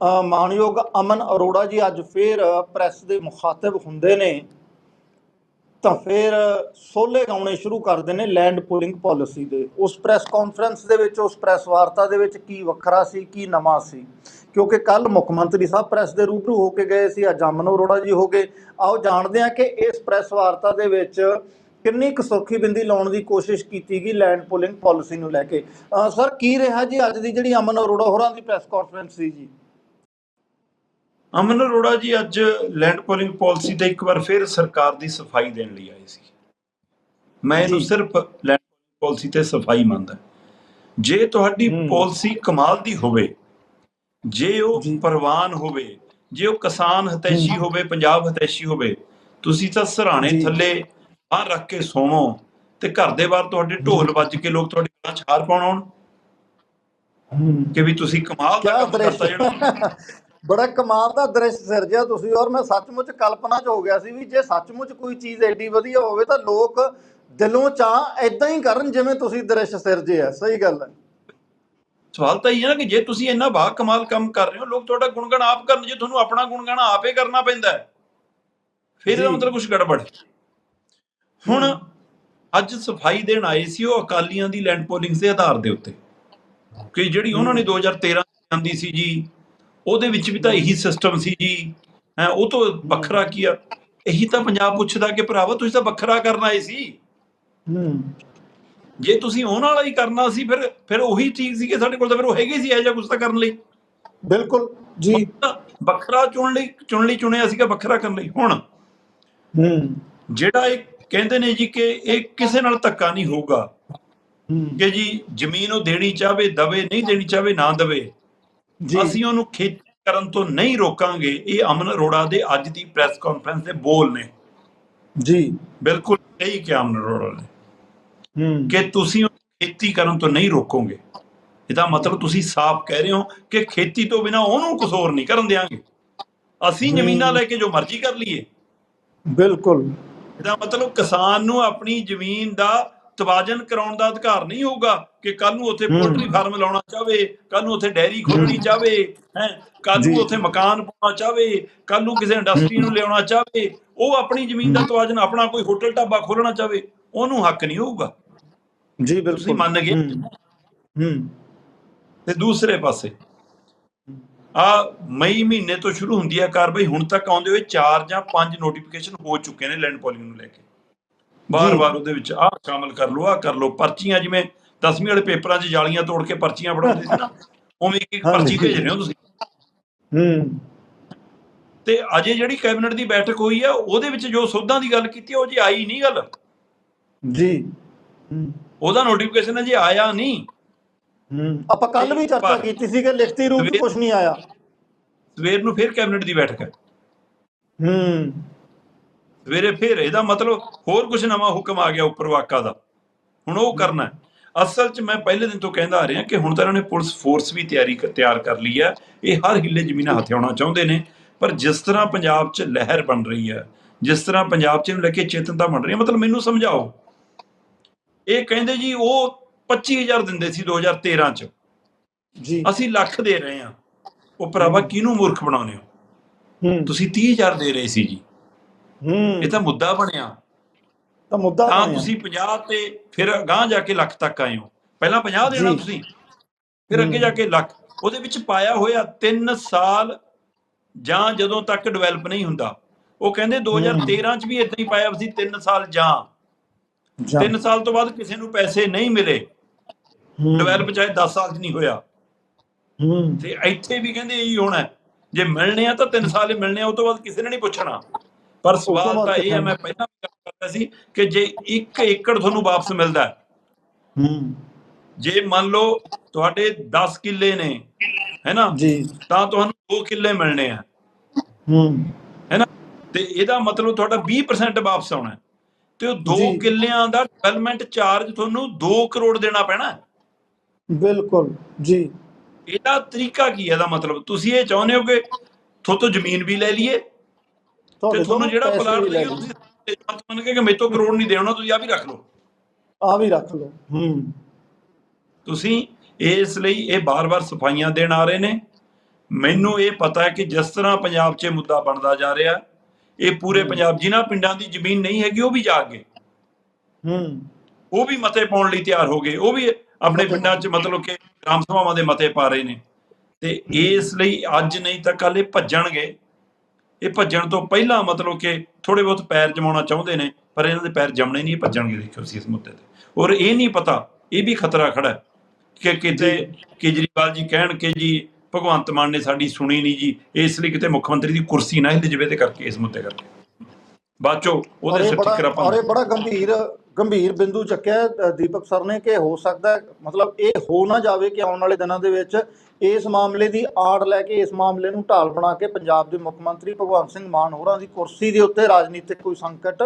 ਅ, ਮਾਨਯੋਗ ਅਮਨ ਅਰੋੜਾ ਜੀ ਅੱਜ ਫੇਰ ਪ੍ਰੈਸ ਦੇ ਮੁਖਾਤਬ ਹੁੰਦੇ ਨੇ। ਤਾਂ ਫਿਰ ਸੋਲੇ ਗਾਉਣੇ ਸ਼ੁਰੂ ਕਰਦੇ ਨੇ ਲੈਂਡ ਪੂਲਿੰਗ ਪਾਲਿਸੀ ਦੇ। ਉਸ ਪ੍ਰੈਸ ਕਾਨਫਰੰਸ ਦੇ ਵਿੱਚ, ਉਸ ਪ੍ਰੈਸ ਵਾਰਤਾ ਦੇ ਵਿੱਚ ਕੀ ਵੱਖਰਾ ਸੀ, ਕੀ ਨਵਾਂ ਸੀ? ਕਿਉਂਕਿ ਕੱਲ ਮੁੱਖ ਮੰਤਰੀ ਸਾਹਿਬ ਪ੍ਰੈਸ ਦੇ ਰੂਬਰੂ ਹੋ ਕੇ ਗਏ ਸੀ, ਅੱਜ ਅਮਨ ਅਰੋੜਾ ਜੀ ਹੋ ਗਏ। ਆਓ ਜਾਣਦੇ ਹਾਂ ਕਿ ਇਸ ਪ੍ਰੈਸ ਵਾਰਤਾ ਦੇ ਵਿੱਚ ਕਿੰਨੀ ਕੁ ਸੌਖੀ ਬਿੰਦੀ ਲਾਉਣ ਦੀ ਕੋਸ਼ਿਸ਼ ਕੀਤੀ ਗਈ ਲੈਂਡ ਪੋਲਿੰਗ ਪਾਲਿਸੀ ਨੂੰ ਲੈ ਕੇ। ਸਰ, ਕੀ ਰਿਹਾ ਜੀ ਅੱਜ ਦੀ ਜਿਹੜੀ ਅਮਨ ਅਰੋੜਾ ਹੋਰਾਂ ਦੀ ਪ੍ਰੈਸ ਕਾਨਫਰੰਸ ਸੀ ਜੀ? ਅਮਨ ਅਰੋੜਾ ਜੀ ਅੱਜ ਲੈਂਡ ਪੋਲਿੰਗ ਪਾਲਿਸੀ ਤੇ ਇੱਕ ਵਾਰ ਫਿਰ ਸਰਕਾਰ ਦੀ ਸਫ਼ਾਈ ਦੇਣ ਲਈ ਆਏ ਸੀ ਮੈਂ ਇਹਨੂੰ। ਸਿਰਫ ਲੈਂਡ ਪਾਲਿਸੀ ਤੇ ਸਫ਼ਾਈ ਮੰਨਦਾ ਜੇ ਤੁਹਾਡੀ। ਪਾਲਿਸੀ ਕਮਾਲ ਦੀ ਹੋਵੇ ਜੇ ਉਹ। ਪ੍ਰਵਾਨ ਹੋਵੇ ਜੇ ਉਹ ਕਿਸਾਨ ਹਤੈਸ਼ੀ ਹੋਵੇ ਪੰਜਾਬ ਹਤੈਸ਼ੀ ਹੋਵੇ ਤੁਸੀਂ ਤਾਂ ਸਰਾਣੇ ਜੀ। ਥੱਲੇ ਆ ਰੱਖ ਕੇ ਸੋਵੋ ਤੇ ਘਰ ਦੇ ਬਾਹਰ ਤੁਹਾਡੇ ਢੋਲ ਵੱਜ ਕੇ ਲੋਕ ਤੁਹਾਡੇ 'ਚ ਹਾਰ ਪਾਉਣ ਆਉਣ ਕਿ ਵੀ ਤੁਸੀਂ ਕਮਾਲ ਦਾ ਕੰਮ ਕਰਤਾ ਜਿਹੜਾ ਬੜਾ ਕਮਾਲ ਦਾ ਦ੍ਰਿਸ਼ ਸਿਰਜਿਆ ਤੁਸੀਂ ਔਰ ਮੈਂ ਸੱਚਮੁੱਚ ਕਲਪਨਾ 'ਚ ਹੋ ਗਿਆ ਸੀ ਵੀ ਜੇ ਸੱਚਮੁੱਚ ਕੋਈ ਚੀਜ਼ ਐਡੀ ਵਧੀਆ ਹੋਵੇ ਤਾਂ ਲੋਕ ਦਿਲੋਂ ਚਾਹ ਐਦਾਂ ਹੀ ਕਰਨ ਜਿਵੇਂ ਤੁਸੀਂ ਦ੍ਰਿਸ਼ ਸਿਰਜਿਆ ਸਹੀ ਗੱਲ ਹੈ ਸਵਾਲ ਤਾਂ ਇਹ ਹੈ ਨਾ ਕਿ ਜੇ ਤੁਸੀਂ ਇੰਨਾ ਬਾ ਕਮਾਲ ਕੰਮ ਕਰ ਰਹੇ ਹੋ ਲੋਕ ਤੁਹਾਡਾ ਗੁਣਗਾਨ ਆਪ ਕਰਨ ਜੇ ਤੁਹਾਨੂੰ ਆਪਣਾ ਗੁਣਗਾਨ ਆਪੇ ਕਰਨਾ ਪੈਂਦਾ ਹੈ ਫਿਰ ਇਹਦਾ। ਮਤਲਬ ਕੁਝ ਗੜਬੜ। ਹੁਣ ਅੱਜ ਸਫ਼ਾਈ ਦੇਣ ਆਏ ਸੀ ਉਹ ਅਕਾਲੀਆਂ ਦੀ ਲੈਂਡ ਪੋਲਿੰਗ ਦੇ ਆਧਾਰ ਦੇ ਉੱਤੇ ਕਿ ਜਿਹੜੀ ਉਹਨਾਂ ਨੇ 2013 ਆਂਦੀ ਸੀ ਜੀ ਉਹਦੇ ਵਿੱਚ ਵੀ ਤਾਂ ਇਹੀ ਸਿਸਟਮ ਸੀ ਜੀ। ਹੈ ਉਹ ਤੋਂ ਵੱਖਰਾ ਕੀ ਆ? ਇਹੀ ਤਾਂ ਪੰਜਾਬ ਪੁੱਛਦਾ ਕਿ ਭਰਾਵਾ ਤੁਸੀਂ ਤਾਂ ਵੱਖਰਾ ਕਰਨ ਆਏ ਸੀ। ਹੂੰ। ਜੇ ਤੁਸੀਂ ਉਹਨਾਂ ਵਾਲਾ ਹੀ ਕਰਨਾ ਸੀ ਫਿਰ ਫਿਰ ਉਹੀ ਚੀਜ਼ ਸੀ ਕਿ ਸਾਡੇ ਕੋਲ ਤਾਂ ਫਿਰ ਉਹ ਹੈਗੇ ਸੀ ਇਹ ਜਿਹਾ ਕੁਝ ਤਾਂ ਕਰਨ ਲਈ। ਬਿਲਕੁਲ ਜੀ। ਵੱਖਰਾ ਚੁਣ ਲਈ ਚੁਣ ਲਈ ਚੁਣਿਆ ਸੀਗਾ ਵੱਖਰਾ ਕਰਨ ਲਈ। ਹੁਣ ਹੂੰ। ਜਿਹੜਾ ਇਹ ਕਹਿੰਦੇ ਨੇ ਜੀ ਕਿ ਇਹ ਕਿਸੇ ਨਾਲ ਧੱਕਾ ਨਹੀਂ ਹੋਊਗਾ ਹੂੰ। ਕਿ ਜੀ ਜ਼ਮੀਨ ਉਹ ਦੇਣੀ ਚਾਹਵੇ ਦਵੇ ਨਹੀਂ ਦੇਣੀ ਚਾਹਵੇ ਨਾ ਦਵੇ। ਜੀ ਅਸੀਂ ਉਹਨੂੰ ਖੇਤੀ ਕਰਨ ਤੋਂ ਨਹੀਂ ਰੋਕਾਂਗੇ ਇਹ ਅਮਨ ਅਰੋੜਾ ਦੇ ਅੱਜ ਦੀ ਪ੍ਰੈਸ ਕਾਨਫਰੰਸ ਦੇ ਬੋਲ ਨੇ। ਜੀ। ਬਿਲਕੁਲ ਸਹੀ ਕਿਹਾ ਅਮਨ ਅਰੋੜਾ ਨੇ। ਹੂੰ। ਕਿ ਤੁਸੀਂ ਖੇਤੀ ਕਰਨ ਤੋਂ ਨਹੀਂ ਰੋਕੋਗੇ। ਇਹਦਾ ਮਤਲਬ ਤੁਸੀਂ ਸਾਫ਼ ਕਹਿ ਰਹੇ ਹੋ ਕਿ ਖੇਤੀ ਤੋਂ ਬਿਨਾ ਉਹਨੂੰ ਕੁਝ ਹੋਰ ਨਹੀਂ ਕਰਨ ਦੇਾਂਗੇ ਅਸੀਂ। ਜ਼ਮੀਨਾਂ ਲੈ ਕੇ ਜੋ ਮਰਜ਼ੀ ਕਰ ਲਈਏ। ਬਿਲਕੁਲ। ਇਹਦਾ ਮਤਲਬ ਕਿਸਾਨ ਨੂੰ ਆਪਣੀ ਜ਼ਮੀਨ ਦਾ ਤਵਾਜ਼ਨ ਕਰਾਉਣ ਦਾ ਅਧਿਕਾਰ ਨਹੀਂ ਹੋਊਗਾ ਕਿ ਕੱਲ ਨੂੰ ਉੱਥੇ। ਪੋਲਟਰੀ ਫਾਰਮ ਲਾਉਣਾ ਚਾਹਵੇ ਕੱਲ ਨੂੰ ਉੱਥੇ ਡੈਰੀ ਖੋਲਣੀ ਚਾਹਵੇ ਹੈ ਕੱਲ ਨੂੰ। ਉੱਥੇ ਮਕਾਨ ਪਾਉਣਾ ਚਾਹਵੇ ਕੱਲ ਨੂੰ ਕਿਸੇ ਇੰਡਸਟਰੀ ਨੂੰ ਲਿਆਉਣਾ ਚਾਹਵੇ ਉਹ ਆਪਣੀ ਜ਼ਮੀਨ ਦਾ ਤਵਾਜ਼ਨ ਆਪਣਾ ਕੋਈ ਹੋਟਲ ਢਾਬਾ ਖੋਲਣਾ ਚਾਹਵੇ ਉਹਨੂੰ ਹੱਕ ਨਹੀਂ ਹੋਊਗਾ। ਜੀ ਬਿਲਕੁਲ। ਤੁਸੀਂ ਮੰਨ ਗਏ? ਹੂੰ। ਤੇ ਦੂਸਰੇ ਪਾਸੇ ਆ ਮਈ ਮਹੀਨੇ ਤੋਂ ਸ਼ੁਰੂ ਹੁੰਦੀ ਹੈ ਕਾਰਵਾਈ ਹੁਣ ਤੱਕ ਆਉਂਦੇ ਹੋਏ 4 ਜਾਂ 5 ਨੋਟੀਫਿਕੇਸ਼ਨ ਹੋ ਚੁੱਕੇ ਨੇ ਲੈਂਡ ਪੋਲਿੰਗ ਨੂੰ ਲੈ ਕੇ। ਬਾਰ-ਬਾਰ ਉਹਦੇ ਵਿੱਚ ਆ ਸ਼ਾਮਲ ਕਰ ਲਓ ਆ ਕਰ ਲਓ। ਪਰਚੀਆਂ ਜਿਵੇਂ 10ਵੀਂ ਵਾਲੇ ਪੇਪਰਾਂ 'ਚ ਜਾਲੀਆਂ ਤੋੜ ਕੇ ਪਰਚੀਆਂ ਬਣਾਉਂਦੇ ਸੀ ਨਾ ਉਵੇਂ ਇੱਕ। ਪਰਚੀ ਭੇਜ ਰਹੇ ਹੋ ਤੁਸੀਂ। ਹੂੰ। ਤੇ ਅਜੇ ਜਿਹੜੀ ਕੈਬਨਿਟ ਦੀ ਬੈਠਕ ਹੋਈ ਆ ਉਹਦੇ ਵਿੱਚ ਜੋ ਸੋਧਾਂ ਦੀ ਗੱਲ ਕੀਤੀ ਉਹ ਜੀ ਆਈ ਨਹੀਂ ਗੱਲ। ਜੀ। ਹੂੰ ਉਹਦਾ ਨੋਟੀਫਿਕੇਸ਼ਨ ਅਜੇ ਆਇਆ ਨਹੀਂ। ਹੂੰ। ਆਪਾਂ ਕੱਲ ਵੀ ਚਰਚਾ ਕੀਤੀ ਸੀ ਕਿ ਲਿਖਤੀ ਰੂਪ ਵਿੱਚ ਕੁਝ ਨਹੀਂ ਆਇਆ। ਸਵੇਰ ਨੂੰ ਫਿਰ ਕੈਬਨਿਟ ਦੀ ਬੈਠਕ ਹੈ। ਹੂੰ। ਸਵੇਰੇ ਫਿਰ ਇਹਦਾ ਮਤਲਬ ਹੋਰ ਕੁਝ ਨਵਾਂ ਹੁਕਮ ਆ ਗਿਆ ਉੱਪਰ ਵਾਕਾ ਦਾ। ਹੁਣ ਉਹ ਕਰਨਾ। ਅਸਲ 'ਚ ਮੈਂ ਪਹਿਲੇ ਦਿਨ ਤੋਂ ਕਹਿੰਦਾ ਆ ਰਿਹਾ ਕਿ ਹੁਣ ਤਾਂ ਇਹਨਾਂ ਨੇ ਪੁਲਿਸ ਫੋਰਸ ਵੀ ਤਿਆਰੀ ਤਿਆਰ ਕਰ ਲਈ ਹੈ। ਇਹ ਹਰ ਹਿੱਲੇ ਜ਼ਮੀਨਾਂ ਹਥਿਆਉਣਾ ਚਾਹੁੰਦੇ ਨੇ। ਪਰ ਜਿਸ ਤਰ੍ਹਾਂ ਪੰਜਾਬ 'ਚ ਲਹਿਰ ਬਣ ਰਹੀ ਹੈ ਜਿਸ ਤਰ੍ਹਾਂ ਪੰਜਾਬ 'ਚ ਇਹਨੂੰ ਲੈ ਕੇ ਚੇਤਨਤਾ ਬਣ ਰਹੀ ਹੈ ਮਤਲਬ ਮੈਨੂੰ ਸਮਝਾਓ। ਇਹ ਕਹਿੰਦੇ ਜੀ ਉਹ 25000 ਦਿੰਦੇ ਸੀ 2013 'ਚ। ਜੀ। ਅਸੀਂ ਲੱਖ ਦੇ ਰਹੇ ਹਾਂ। ਉਹ ਭਰਾਵਾ ਕਿਹਨੂੰ ਮੂਰਖ ਬਣਾਉਂਦੇ ਹੋ? ਹੂੰ। ਤੁਸੀਂ 30000 ਦੇ ਰਹੇ ਸੀ ਜੀ। ਹੂੰ। ਇਹ ਤਾਂ ਮੁੱਦਾ ਬਣਿਆ। ਤਾਂ ਮੁੱਦਾ ਤਾਂ ਬਣਿਆ। ਤੁਸੀਂ 50 ਤੇ ਫਿਰ ਅਗਾਂਹ ਜਾ ਕੇ ਲੱਖ ਤੱਕ ਆਏ ਹੋ। ਪਹਿਲਾਂ 50 ਦੇਣਾ ਜੀ। ਤੁਸੀਂ ਫਿਰ ਅੱਗੇ ਜਾ ਕੇ ਲੱਖ। ਉਹਦੇ ਵਿੱਚ ਪਾਇਆ ਹੋਇਆ 3 ਸਾਲ ਜਾਂ ਜਦੋਂ ਤੱਕ ਡਿਵੈਲਪ ਨਹੀਂ ਹੁੰਦਾ। ਉਹ ਕਹਿੰਦੇ 2013 ਚ ਵੀ ਇਦਾਂ ਹੀ ਪਾਇਆ ਸੀ 3 ਸਾਲ ਜਾਂ। ਜਾਂ- 3 ਸਾਲ ਤੋਂ ਬਾਅਦ ਕਿਸੇ ਨੂੰ ਪੈਸੇ ਨਹੀਂ ਮਿਲੇ। ਹੂੰ, ਡਿਵੈਲਪ ਚਾਹੇ 10 ਸਾਲ ਚ ਨਹੀਂ ਹੋਇਆ। ਹੂੰ। ਤੇ ਇੱਥੇ ਵੀ ਕਹਿੰਦੇ ਇਹੀ ਹੋਣਾ ਹੈ। ਜੇ ਮਿਲਣੇ ਆ ਤਾਂ 3 ਸਾਲ ਹੀ ਮਿਲਣੇ ਆ ਉਹ ਤੋਂ ਬਾਅਦ ਕਿਸੇ ਨੇ ਨਹੀਂ ਪੁੱਛਣਾ। ਪਰ ਸਵਾਲ ਤਾਂ ਇਹ ਹੈ। ਮੈਂ ਪਹਿਲਾਂ ਵੀ ਗੱਲ ਕਰਦਾ ਸੀ ਕਿ ਜੇ 1 ਏਕੜ ਤੁਹਾਨੂੰ ਵਾਪਸ ਮਿਲਦਾ ਹੈ, ਜੇ ਮੰਨ ਲਓ ਤੁਹਾਡੇ 10 ਕਿੱਲੇ ਨੇ ਹੈਨਾ ਜੀ ਤਾਂ ਤੁਹਾਨੂੰ 2 ਕਿੱਲੇ ਮਿਲਣੇ ਆ ਹੂੰ ਹੈਨਾ ਤੇ ਇਹਦਾ ਮਤਲਬ ਤੁਹਾਡਾ 20% ਵਾਪਸ ਆਉਣਾ। ਤੇ ਉਹ 2 ਜੀ। ਕਿੱਲਿਆਂ ਦਾ ਡਿਵੈਲਪਮੈਂਟ ਚਾਰਜ ਤੁਹਾਨੂੰ 2 ਕਰੋੜ ਦੇਣਾ ਪੈਣਾ। ਬਿਲਕੁਲ ਜੀ ਇਹਦਾ ਤਰੀਕਾ ਕੀ ਹੈ ਇਹਦਾ ਮਤਲਬ ਤੁਸੀਂ ਇਹ ਚਾਹੁੰਦੇ ਹੋ ਕਿ ਤੁਹਾਤੋਂ ਜ਼ਮੀਨ ਵੀ ਲੈ ਲਈਏ ਤੇ ਤੁਹਾਨੂੰ ਜਿਹੜਾ ਪਲਾਟ ਲਈਏ ਤੁਸੀਂ ਮਤ ਮੰਨ ਕੇ ਕਿ ਮੇਰੇ ਤੋਂ ਕਰੋੜ ਨਹੀਂ ਦੇਣਾ ਤੁਸੀਂ ਆ ਵੀ ਰੱਖ ਲਓ। ਆ ਵੀ ਰੱਖ ਲਓ। ਹੂੰ। ਤੁਸੀਂ ਇਸ ਲਈ ਇਹ ਬਾਰ-ਬਾਰ ਸਫਾਈਆਂ ਦੇਣ ਆ ਰਹੇ ਨੇ। ਮੈਨੂੰ ਇਹ ਪਤਾ ਹੈ ਕਿ ਜਿਸ ਤਰ੍ਹਾਂ ਪੰਜਾਬ 'ਚ ਮੁੱਦਾ ਬਣਦਾ ਜਾ ਰਿਹਾ ਇਹ ਪੂਰੇ ਪੰਜਾਬ ਜਿਨ੍ਹਾਂ ਪਿੰਡਾਂ ਦੀ ਜ਼ਮੀਨ ਨਹੀਂ ਹੈਗੀ ਉਹ ਵੀ ਜਾਗ ਗਏ ਹੂੰ। ਉਹ ਵੀ ਮਤੇ ਪਾਉਣ ਲਈ ਤਿਆਰ ਹੋ ਗਏ। ਉਹ ਵੀ ਆਪਣੇ ਮਤੇ ਪਿੰਡਾਂ 'ਚ ਮਤਲਬ ਕਿ ਗ੍ਰਾਮ ਸਭਾਵਾਂ ਦੇ ਮਤੇ ਪਾ ਰਹੇ ਨੇ। ਤੇ ਇਸ ਲਈ ਅੱਜ ਨਹੀਂ ਤਾਂ ਕੱਲ ਇਹ ਭੱਜਣਗੇ। ਇਹ ਭੱਜਣ ਤੋਂ ਪਹਿਲਾਂ ਮਤਲਬ ਕਿ ਥੋੜੇ ਬਹੁਤ ਪੈਰ ਜਮਾਉਣਾ ਚਾਹੁੰਦੇ ਨੇ ਪਰ ਇਹਨਾਂ ਦੇ ਪੈਰ ਜਮਣੇ ਨਹੀਂ ਭੱਜਣਗੇ ਦੇਖਿਓ ਸੀ ਇਸ ਮੁੱਦੇ ਤੇ। ਔਰ ਇਹ ਨਹੀਂ ਪਤਾ ਇਹ ਵੀ ਖਤਰਾ ਖੜਾ ਹੈ ਕਿ ਕਿਤੇ ਕੇਜਰੀਵਾਲ ਜੀ ਕਹਿਣ ਕਿ ਜੀ ਭਗਵੰਤ ਮਾਨ ਨੇ ਸਾਡੀ ਸੁਣੀ ਨਹੀਂ ਜੀ ਇਸ ਲਈ ਕਿਤੇ ਮੁੱਖ ਮੰਤਰੀ ਦੀ ਕੁਰਸੀ ਨਾ ਹਿੱਲ ਜਵੇ ਤੇ ਕਰਕੇ ਇਸ ਮੁੱਦੇ ਕਰਕੇ। ਬਾਅਦ ਚੋਂ ਔਰ ਉਹਦੇ ਸਿਰ ਬੜਾ ਠਿਕਰਾ ਔਰ ਬੜਾ ਗੰਭੀਰ ਗੰਭੀਰ ਬਿੰਦੂ ਚੱਕਿਆ ਦੀਪਕ ਸਰ ਨੇ ਕਿ ਹੋ ਸਕਦਾ ਮਤਲਬ ਇਹ ਹੋ ਨਾ ਜਾਵੇ ਕਿ ਆਉਣ ਵਾਲੇ ਦਿਨਾਂ ਦੇ ਵਿੱਚ ਇਸ ਮਾਮਲੇ ਦੀ ਆੜ ਲੈ ਕੇ ਇਸ ਮਾਮਲੇ ਨੂੰ ਢਾਲ ਬਣਾ ਕੇ ਪੰਜਾਬ ਦੇ ਮੁੱਖ ਮੰਤਰੀ ਭਗਵੰਤ ਸਿੰਘ ਮਾਨ ਹੋਰਾਂ ਦੀ ਕੁਰਸੀ ਦੇ ਉੱਤੇ ਰਾਜਨੀਤਿਕ ਕੋਈ ਸੰਕਟ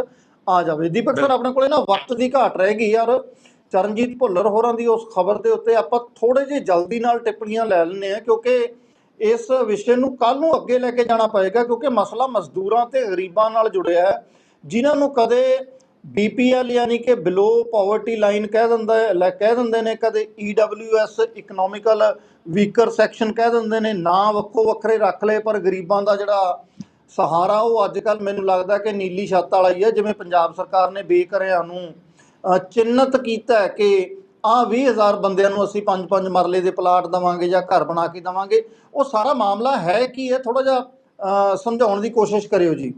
ਆ ਜਾਵੇ ਦੀਪਕ ਸਰ। ਆਪਣੇ ਕੋਲੇ ਨਾ ਵਕਤ ਦੀ ਘਾਟ ਰਹਿ ਗਈ ਯਾਰ ਚਰਨਜੀਤ ਭੁੱਲਰ ਹੋਰਾਂ ਦੀ ਉਸ ਖਬਰ ਦੇ ਉੱਤੇ ਆਪਾਂ ਥੋੜੇ ਜਿਹੇ ਜਲਦੀ ਨਾਲ ਟਿੱਪਣੀਆਂ ਲੈ ਲੈਂਦੇ ਆ ਕਿਉਂਕਿ ਇਸ ਵਿਸ਼ੇ ਨੂੰ ਕੱਲ ਨੂੰ ਅੱਗੇ ਲੈ ਕੇ ਜਾਣਾ ਪਏਗਾ ਕਿਉਂਕਿ ਮਸਲਾ ਮਜ਼ਦੂਰਾਂ ਤੇ ਗਰੀਬਾਂ ਨਾਲ ਜੁੜਿਆ ਹੈ ਜਿਨ੍ਹਾਂ ਨੂੰ ਕਦੇ ਬੀਪੀਐਲ ਯਾਨੀ ਕਿ ਬਿਲੋ ਪਾਵਰਟੀ ਲਾਈਨ ਕਹਿ ਦਿੰਦਾ ਲੈ ਕਹਿ ਦਿੰਦੇ ਨੇ ਕਦੇ ਈਡਬਲਯੂਐਸ ਇਕਨੋਮਿਕਲ ਵੀਕਰ ਸੈਕਸ਼ਨ ਕਹਿ ਦਿੰਦੇ ਨੇ ਨਾਂ ਵੱਖੋ ਵੱਖਰੇ ਰੱਖ ਲਏ ਪਰ ਗਰੀਬਾਂ ਦਾ ਜਿਹੜਾ ਸਹਾਰਾ ਉਹ ਅੱਜ ਕੱਲ ਮੈਨੂੰ ਲੱਗਦਾ ਕਿ ਨੀਲੀ ਛੱਤ ਵਾਲਾ ਹੀ ਹੈ ਜਿਵੇਂ ਪੰਜਾਬ ਸਰਕਾਰ ਨੇ ਬੇਘਰਿਆਂ ਨੂੰ ਅ, ਚਿੰਨਤ ਕੀਤਾ ਹੈ ਕਿ ਆ 20000 ਬੰਦਿਆਂ ਨੂੰ ਅਸੀਂ ਪੰਜ ਪੰਜ ਮਰਲੇ ਦੇ ਪਲਾਟ ਦਵਾਂਗੇ ਜਾਂ ਘਰ ਬਣਾ ਕੇ ਦਵਾਂਗੇ। ਉਹ ਸਾਰਾ ਮਾਮਲਾ ਹੈ ਕੀ ਹੈ? ਥੋੜਾ ਜਿਹਾ ਸਮਝਾਉਣ ਦੀ ਕੋਸ਼ਿਸ਼ ਕਰਿਓ ਜੀ।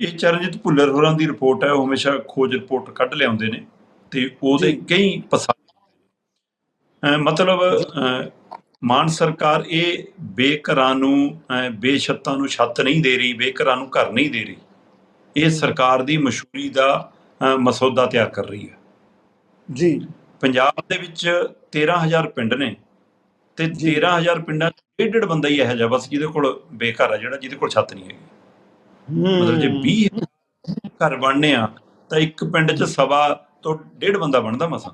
ਇਹ ਚਰਨਜੀਤ ਭੁੱਲਰ ਹੋਰਾਂ ਦੀ ਰਿਪੋਰਟ ਹੈ ਉਹ ਹਮੇਸ਼ਾ ਖੋਜ ਰਿਪੋਰਟ ਕੱਢ ਲਿਆਉਂਦੇ ਨੇ ਤੇ ਉਹਦੇ। ਕਈ ਪਸਾ ਅਹ ਮਤਲਬ ਮਾਨ ਸਰਕਾਰ ਇਹ ਬੇਘਰਾਂ ਨੂੰ ਬੇਛੱਤਾਂ ਨੂੰ ਛੱਤ ਨਹੀਂ ਦੇ ਰਹੀ ਬੇਘਰਾਂ ਨੂੰ ਘਰ ਨਹੀਂ ਦੇ ਰਹੀ ਇਹ ਸਰਕਾਰ ਦੀ ਮਸ਼ਹੂਰੀ ਦਾ ਮਸੌਦਾ ਤਿਆਰ ਕਰ ਰਹੀ ਹੈ ਜੀ ਪੰਜਾਬ ਦੇ ਵਿੱਚ 13000 ਪਿੰਡ ਨੇ ਤੇ ਜੀ। 13000 ਪਿੰਡਾਂ 'ਚ ਡੇਢ ਡੇਢ ਬੰਦਾ ਹੀ ਇਹੋ ਜਿਹਾ ਬਸ ਜਿਹਦੇ ਕੋਲ ਬੇਘਰ ਆ ਜਿਹੜਾ ਜਿਹਦੇ ਕੋਲ ਛੱਤ ਨਹੀਂ ਹੈਗੀ ਮਤਲਬ ਜੇ 20 ਘਰ ਬਣਨੇ ਆ ਤਾਂ ਇੱਕ ਪਿੰਡ 'ਚ ਸਵਾ ਤੋਂ ਡੇਢ ਬੰਦਾ ਬਣਦਾ ਮਸਾਂ।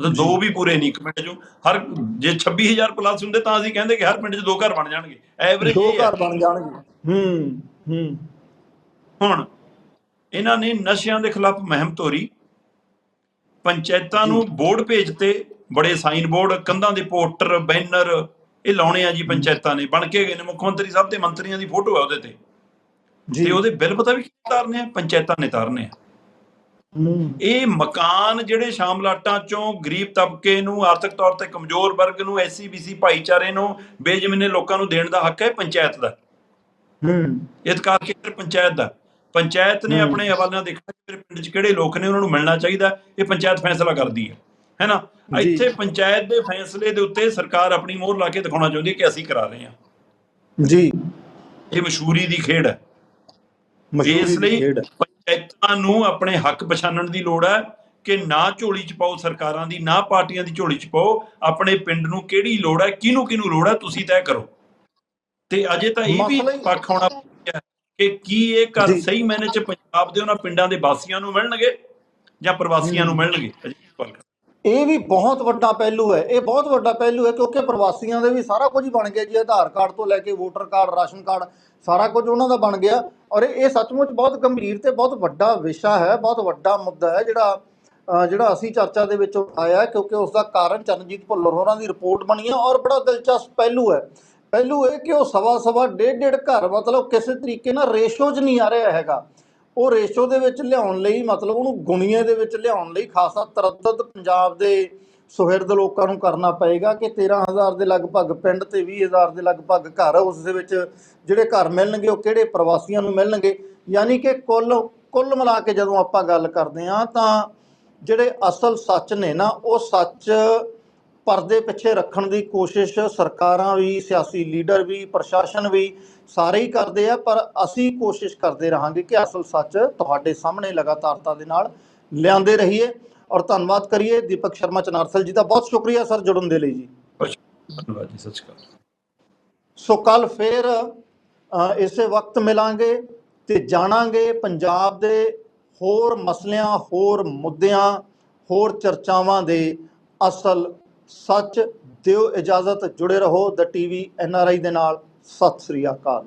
ਮਤਲਬ ਦੋ ਵੀ ਪੂਰੇ ਨਹੀਂ ਇੱਕ ਪਿੰਡ 'ਚੋਂ ਹਰ ਜੇ 26000 ਪਲੱਸ ਹੁੰਦੇ ਤਾਂ ਅਸੀਂ ਕਹਿੰਦੇ ਕਿ ਹਰ ਪਿੰਡ 'ਚ ਦੋ ਘਰ ਬਣ ਜਾਣਗੇ। ਐਵਰੇਜ ਦੋ ਘਰ ਬਣ ਜਾਣਗੇ। ਹੂੰ ਹੂੰ। ਹੁਣ ਇਹਨਾਂ ਨੇ ਨਸ਼ਿਆਂ ਦੇ ਖਿਲਾਫ ਮੁਹਿੰਮ ਤੋਰੀ। ਪੰਚਾਇਤਾਂ ਨੂੰ ਬੋਰਡ ਭੇਜਤੇ ਬੜੇ ਸਾਈਨ ਬੋਰਡ ਕੰਧਾਂ ਦੇ ਪੋਸਟਰ ਬੈਨਰ ਇਹ ਲਾਉਣੇ ਆ ਜੀ ਪੰਚਾਇਤਾਂ ਨੇ। ਬਣ ਕੇ ਗਏ ਨੇ। ਮੁੱਖ ਮੰਤਰੀ ਸਾਹਿਬ ਤੇ ਮੰਤਰੀਆਂ ਦੀ ਫੋਟੋ ਆ ਉਹਦੇ ਤੇ। ਤੇ ਉਹਦੇ ਬਿੱਲ ਪਤਾ ਵੀ ਕਿਹਨੇ ਤਾਰਨੇ ਆ? ਪੰਚਾਇਤਾਂ ਨੇ ਤਾਰਨੇ ਆ। ਇਹ ਮਕਾਨ ਜਿਹੜੇ ਸ਼ਾਮਲਾਟਾਂ ਚੋਂ ਗਰੀਬ ਤਬਕੇ ਨੂੰ ਆਰਥਿਕ ਤੌਰ ਤੇ ਕਮਜ਼ੋਰ ਵਰਗ ਨੂੰ ਐਸਸੀ ਬੀਸੀ ਭਾਈਚਾਰੇ ਨੂੰ ਬੇਜ਼ਮੀਨੇ ਲੋਕਾਂ ਨੂੰ ਦੇਣ ਦਾ ਹੱਕ ਹੈ ਪੰਚਾਇਤ ਦਾ। ਹੂੰ। ਇਤਕਾਰ ਕੇਂਦਰ ਪੰਚਾਇਤ ਦਾ। ਪੰਚਾਇਤ ਨੇ। ਆਪਣੇ ਹਵਾਲਿਆਂ ਦੇਖਣਾ ਕਿ ਮੇਰੇ ਪਿੰਡ 'ਚ ਕਿਹੜੇ ਲੋਕ ਨੇ ਉਹਨਾਂ ਨੂੰ ਮਿਲਣਾ ਚਾਹੀਦਾ। ਇਹ ਪੰਚਾਇਤ ਫੈਸਲਾ ਕਰਦੀ ਹੈ। ਹੈ ਨਾ? ਜੀ। ਇੱਥੇ ਪੰਚਾਇਤ ਦੇ ਫੈਸਲੇ ਦੇ ਉੱਤੇ ਸਰਕਾਰ ਆਪਣੀ ਮੋਹਰ ਲਾ ਕੇ ਦਿਖਾਉਣਾ ਚਾਹੁੰਦੀ ਹੈ ਕਿ ਅਸੀਂ ਕਰਾ ਰਹੇ ਹਾਂ। ਜੀ। ਇਹ ਮਸ਼ਹੂਰੀ ਦੀ ਖੇਡ ਹੈ। ਇਸ ਲਈ। ਪੰਚਾਇਤਾਂ ਨੂੰ ਆਪਣੇ ਹੱਕ ਪਛਾਣਨ ਦੀ ਲੋੜ ਹੈ ਕਿ ਨਾ ਝੋਲੀ ਚ ਪਾਓ ਸਰਕਾਰਾਂ ਦੀ ਨਾ ਪਾਰਟੀਆਂ ਦੀ ਝੋਲੀ ਚ ਪਾਓ। ਆਪਣੇ ਪਿੰਡ ਨੂੰ ਕਿਹੜੀ ਲੋੜ ਹੈ ਕਿਹਨੂੰ ਕਿਹਨੂੰ ਲੋੜ ਹੈ ਤੁਸੀਂ ਤੈਅ ਕਰੋ। ਤੇ ਅਜੇ ਤਾਂ ਇਹ ਵੀ ਪੱਖ ਹੋਣਾ ਕਿ ਕੀ ਇਹ ਘਰ। ਸਹੀ ਮੈਨੇ ਚ ਪੰਜਾਬ ਦੇ ਉਹਨਾਂ ਪਿੰਡਾਂ ਦੇ ਵਾਸੀਆਂ ਨੂੰ ਮਿਲਣਗੇ ਜਾਂ ਪ੍ਰਵਾਸੀਆਂ ਨੂੰ ਮਿਲਣਗੇ? ਇਹ ਵੀ ਬਹੁਤ ਵੱਡਾ ਪਹਿਲੂ ਹੈ। ਇਹ ਬਹੁਤ ਵੱਡਾ ਪਹਿਲੂ ਹੈ ਕਿਉਂਕਿ ਪ੍ਰਵਾਸੀਆਂ ਦੇ ਵੀ ਸਾਰਾ ਕੁਝ ਬਣ ਗਿਆ ਜੀ। ਆਧਾਰ ਕਾਰਡ ਤੋਂ ਲੈ ਕੇ ਵੋਟਰ ਕਾਰਡ ਰਾਸ਼ਨ ਕਾਰਡ ਸਾਰਾ ਕੁਝ ਉਹਨਾਂ ਦਾ ਬਣ ਗਿਆ। ਔਰ ਇਹ ਸੱਚਮੁੱਚ ਬਹੁਤ ਗੰਭੀਰ ਤੇ ਬਹੁਤ ਵੱਡਾ ਵਿਸ਼ਾ ਹੈ, ਬਹੁਤ ਵੱਡਾ ਮੁੱਦਾ ਹੈ ਜਿਹੜਾ ਜਿਹੜਾ ਅਸੀਂ ਚਰਚਾ ਦੇ ਵਿੱਚ ਆਇਆ ਕਿਉਂਕਿ ਉਸ ਦਾ ਕਾਰਨ ਚਰਨਜੀਤ ਭੁੱਲਰ ਹੋਰਾਂ ਦੀ ਰਿਪੋਰਟ ਬਣੀ ਹੈ ਔਰ ਬੜਾ ਦਿਲਚਸਪ ਪਹਿਲੂ ਹੈ। ਪਹਿਲੂ ਇਹ ਕਿ ਉਹ ਸਵਾ ਸਵਾ ਡੇਢ ਡੇਢ ਘਰ ਮਤਲਬ ਕਿਸੇ ਤਰੀਕੇ ਨਾਲ ਰੇਸ਼ੋ 'ਚ ਨਹੀਂ ਆ ਰਿਹਾ ਹੈਗਾ। ਉਹ ਰੇਸ਼ੋ ਦੇ ਵਿੱਚ ਲਿਆਉਣ ਲਈ ਮਤਲਬ ਉਹਨੂੰ ਗੁਣੀਏ ਦੇ ਵਿੱਚ ਲਿਆਉਣ ਲਈ ਖਾਸਾ ਤਰੱਦਦ ਪੰਜਾਬ ਦੇ ਸੁਹਿਰਦ ਲੋਕਾਂ ਨੂੰ ਕਰਨਾ ਪਏਗਾ ਕਿ 13000 ਦੇ ਲਗਭਗ ਪਿੰਡ ਤੇ 20000 ਦੇ ਲਗਭਗ ਘਰ ਉਸ ਦੇ ਵਿੱਚ ਜਿਹੜੇ ਘਰ ਮਿਲਣਗੇ, ਉਹ ਕਿਹੜੇ ਪ੍ਰਵਾਸੀਆਂ ਨੂੰ ਮਿਲਣਗੇ? ਯਾਨੀ ਕਿ ਕੁੱਲ ਕੁੱਲ ਮਿਲਾ ਕੇ ਜਦੋਂ ਆਪਾਂ ਗੱਲ ਕਰਦੇ ਹਾਂ ਤਾਂ ਜਿਹੜੇ ਅਸਲ ਸੱਚ ਨੇ ਨਾ, ਉਹ ਸੱਚ ਪਰਦੇ ਪਿੱਛੇ ਰੱਖਣ ਦੀ ਕੋਸ਼ਿਸ਼ ਸਰਕਾਰਾਂ ਵੀ, ਸਿਆਸੀ ਲੀਡਰ ਵੀ, ਪ੍ਰਸ਼ਾਸਨ ਵੀ ਸਾਰੇ ਹੀ ਕਰਦੇ ਆ, ਪਰ ਅਸੀਂ ਕੋਸ਼ਿਸ਼ ਕਰਦੇ ਰਹਾਂਗੇ ਕਿ ਅਸਲ ਸੱਚ ਤੁਹਾਡੇ ਸਾਹਮਣੇ ਲਗਾਤਾਰਤਾ ਦੇ ਨਾਲ ਲਿਆਂਦੇ ਰਹੀਏ। ਔਰ ਧੰਨਵਾਦ ਕਰੀਏ ਦੀਪਕ ਸ਼ਰਮਾ ਚਨਾਰਸਲ ਜੀ ਦਾ। ਬਹੁਤ ਸ਼ੁਕਰੀਆ ਸਰ ਜੁੜਨ ਦੇ ਲਈ ਜੀ। ਧੰਨਵਾਦ ਜੀ ਸਤਿ ਸ਼੍ਰੀ ਅਕਾਲ। ਸੋ ਕੱਲ ਫੇਰ ਇਸੇ ਵਕਤ ਮਿਲਾਂਗੇ ਤੇ ਜਾਣਾਂਗੇ ਪੰਜਾਬ ਦੇ ਹੋਰ ਮਸਲਿਆਂ ਹੋਰ ਮੁੱਦਿਆਂ ਹੋਰ ਚਰਚਾਵਾਂ ਦੇ ਅਸਲ ਸੱਚ। ਦਿਓ ਇਜਾਜ਼ਤ ਜੁੜੇ ਰਹੋ। ਦ ਟੀਵੀ ਐਨ ਆਰ ਆਈ ਦੇ ਨਾਲ। ਸਤਿ ਸ੍ਰੀ ਅਕਾਲ।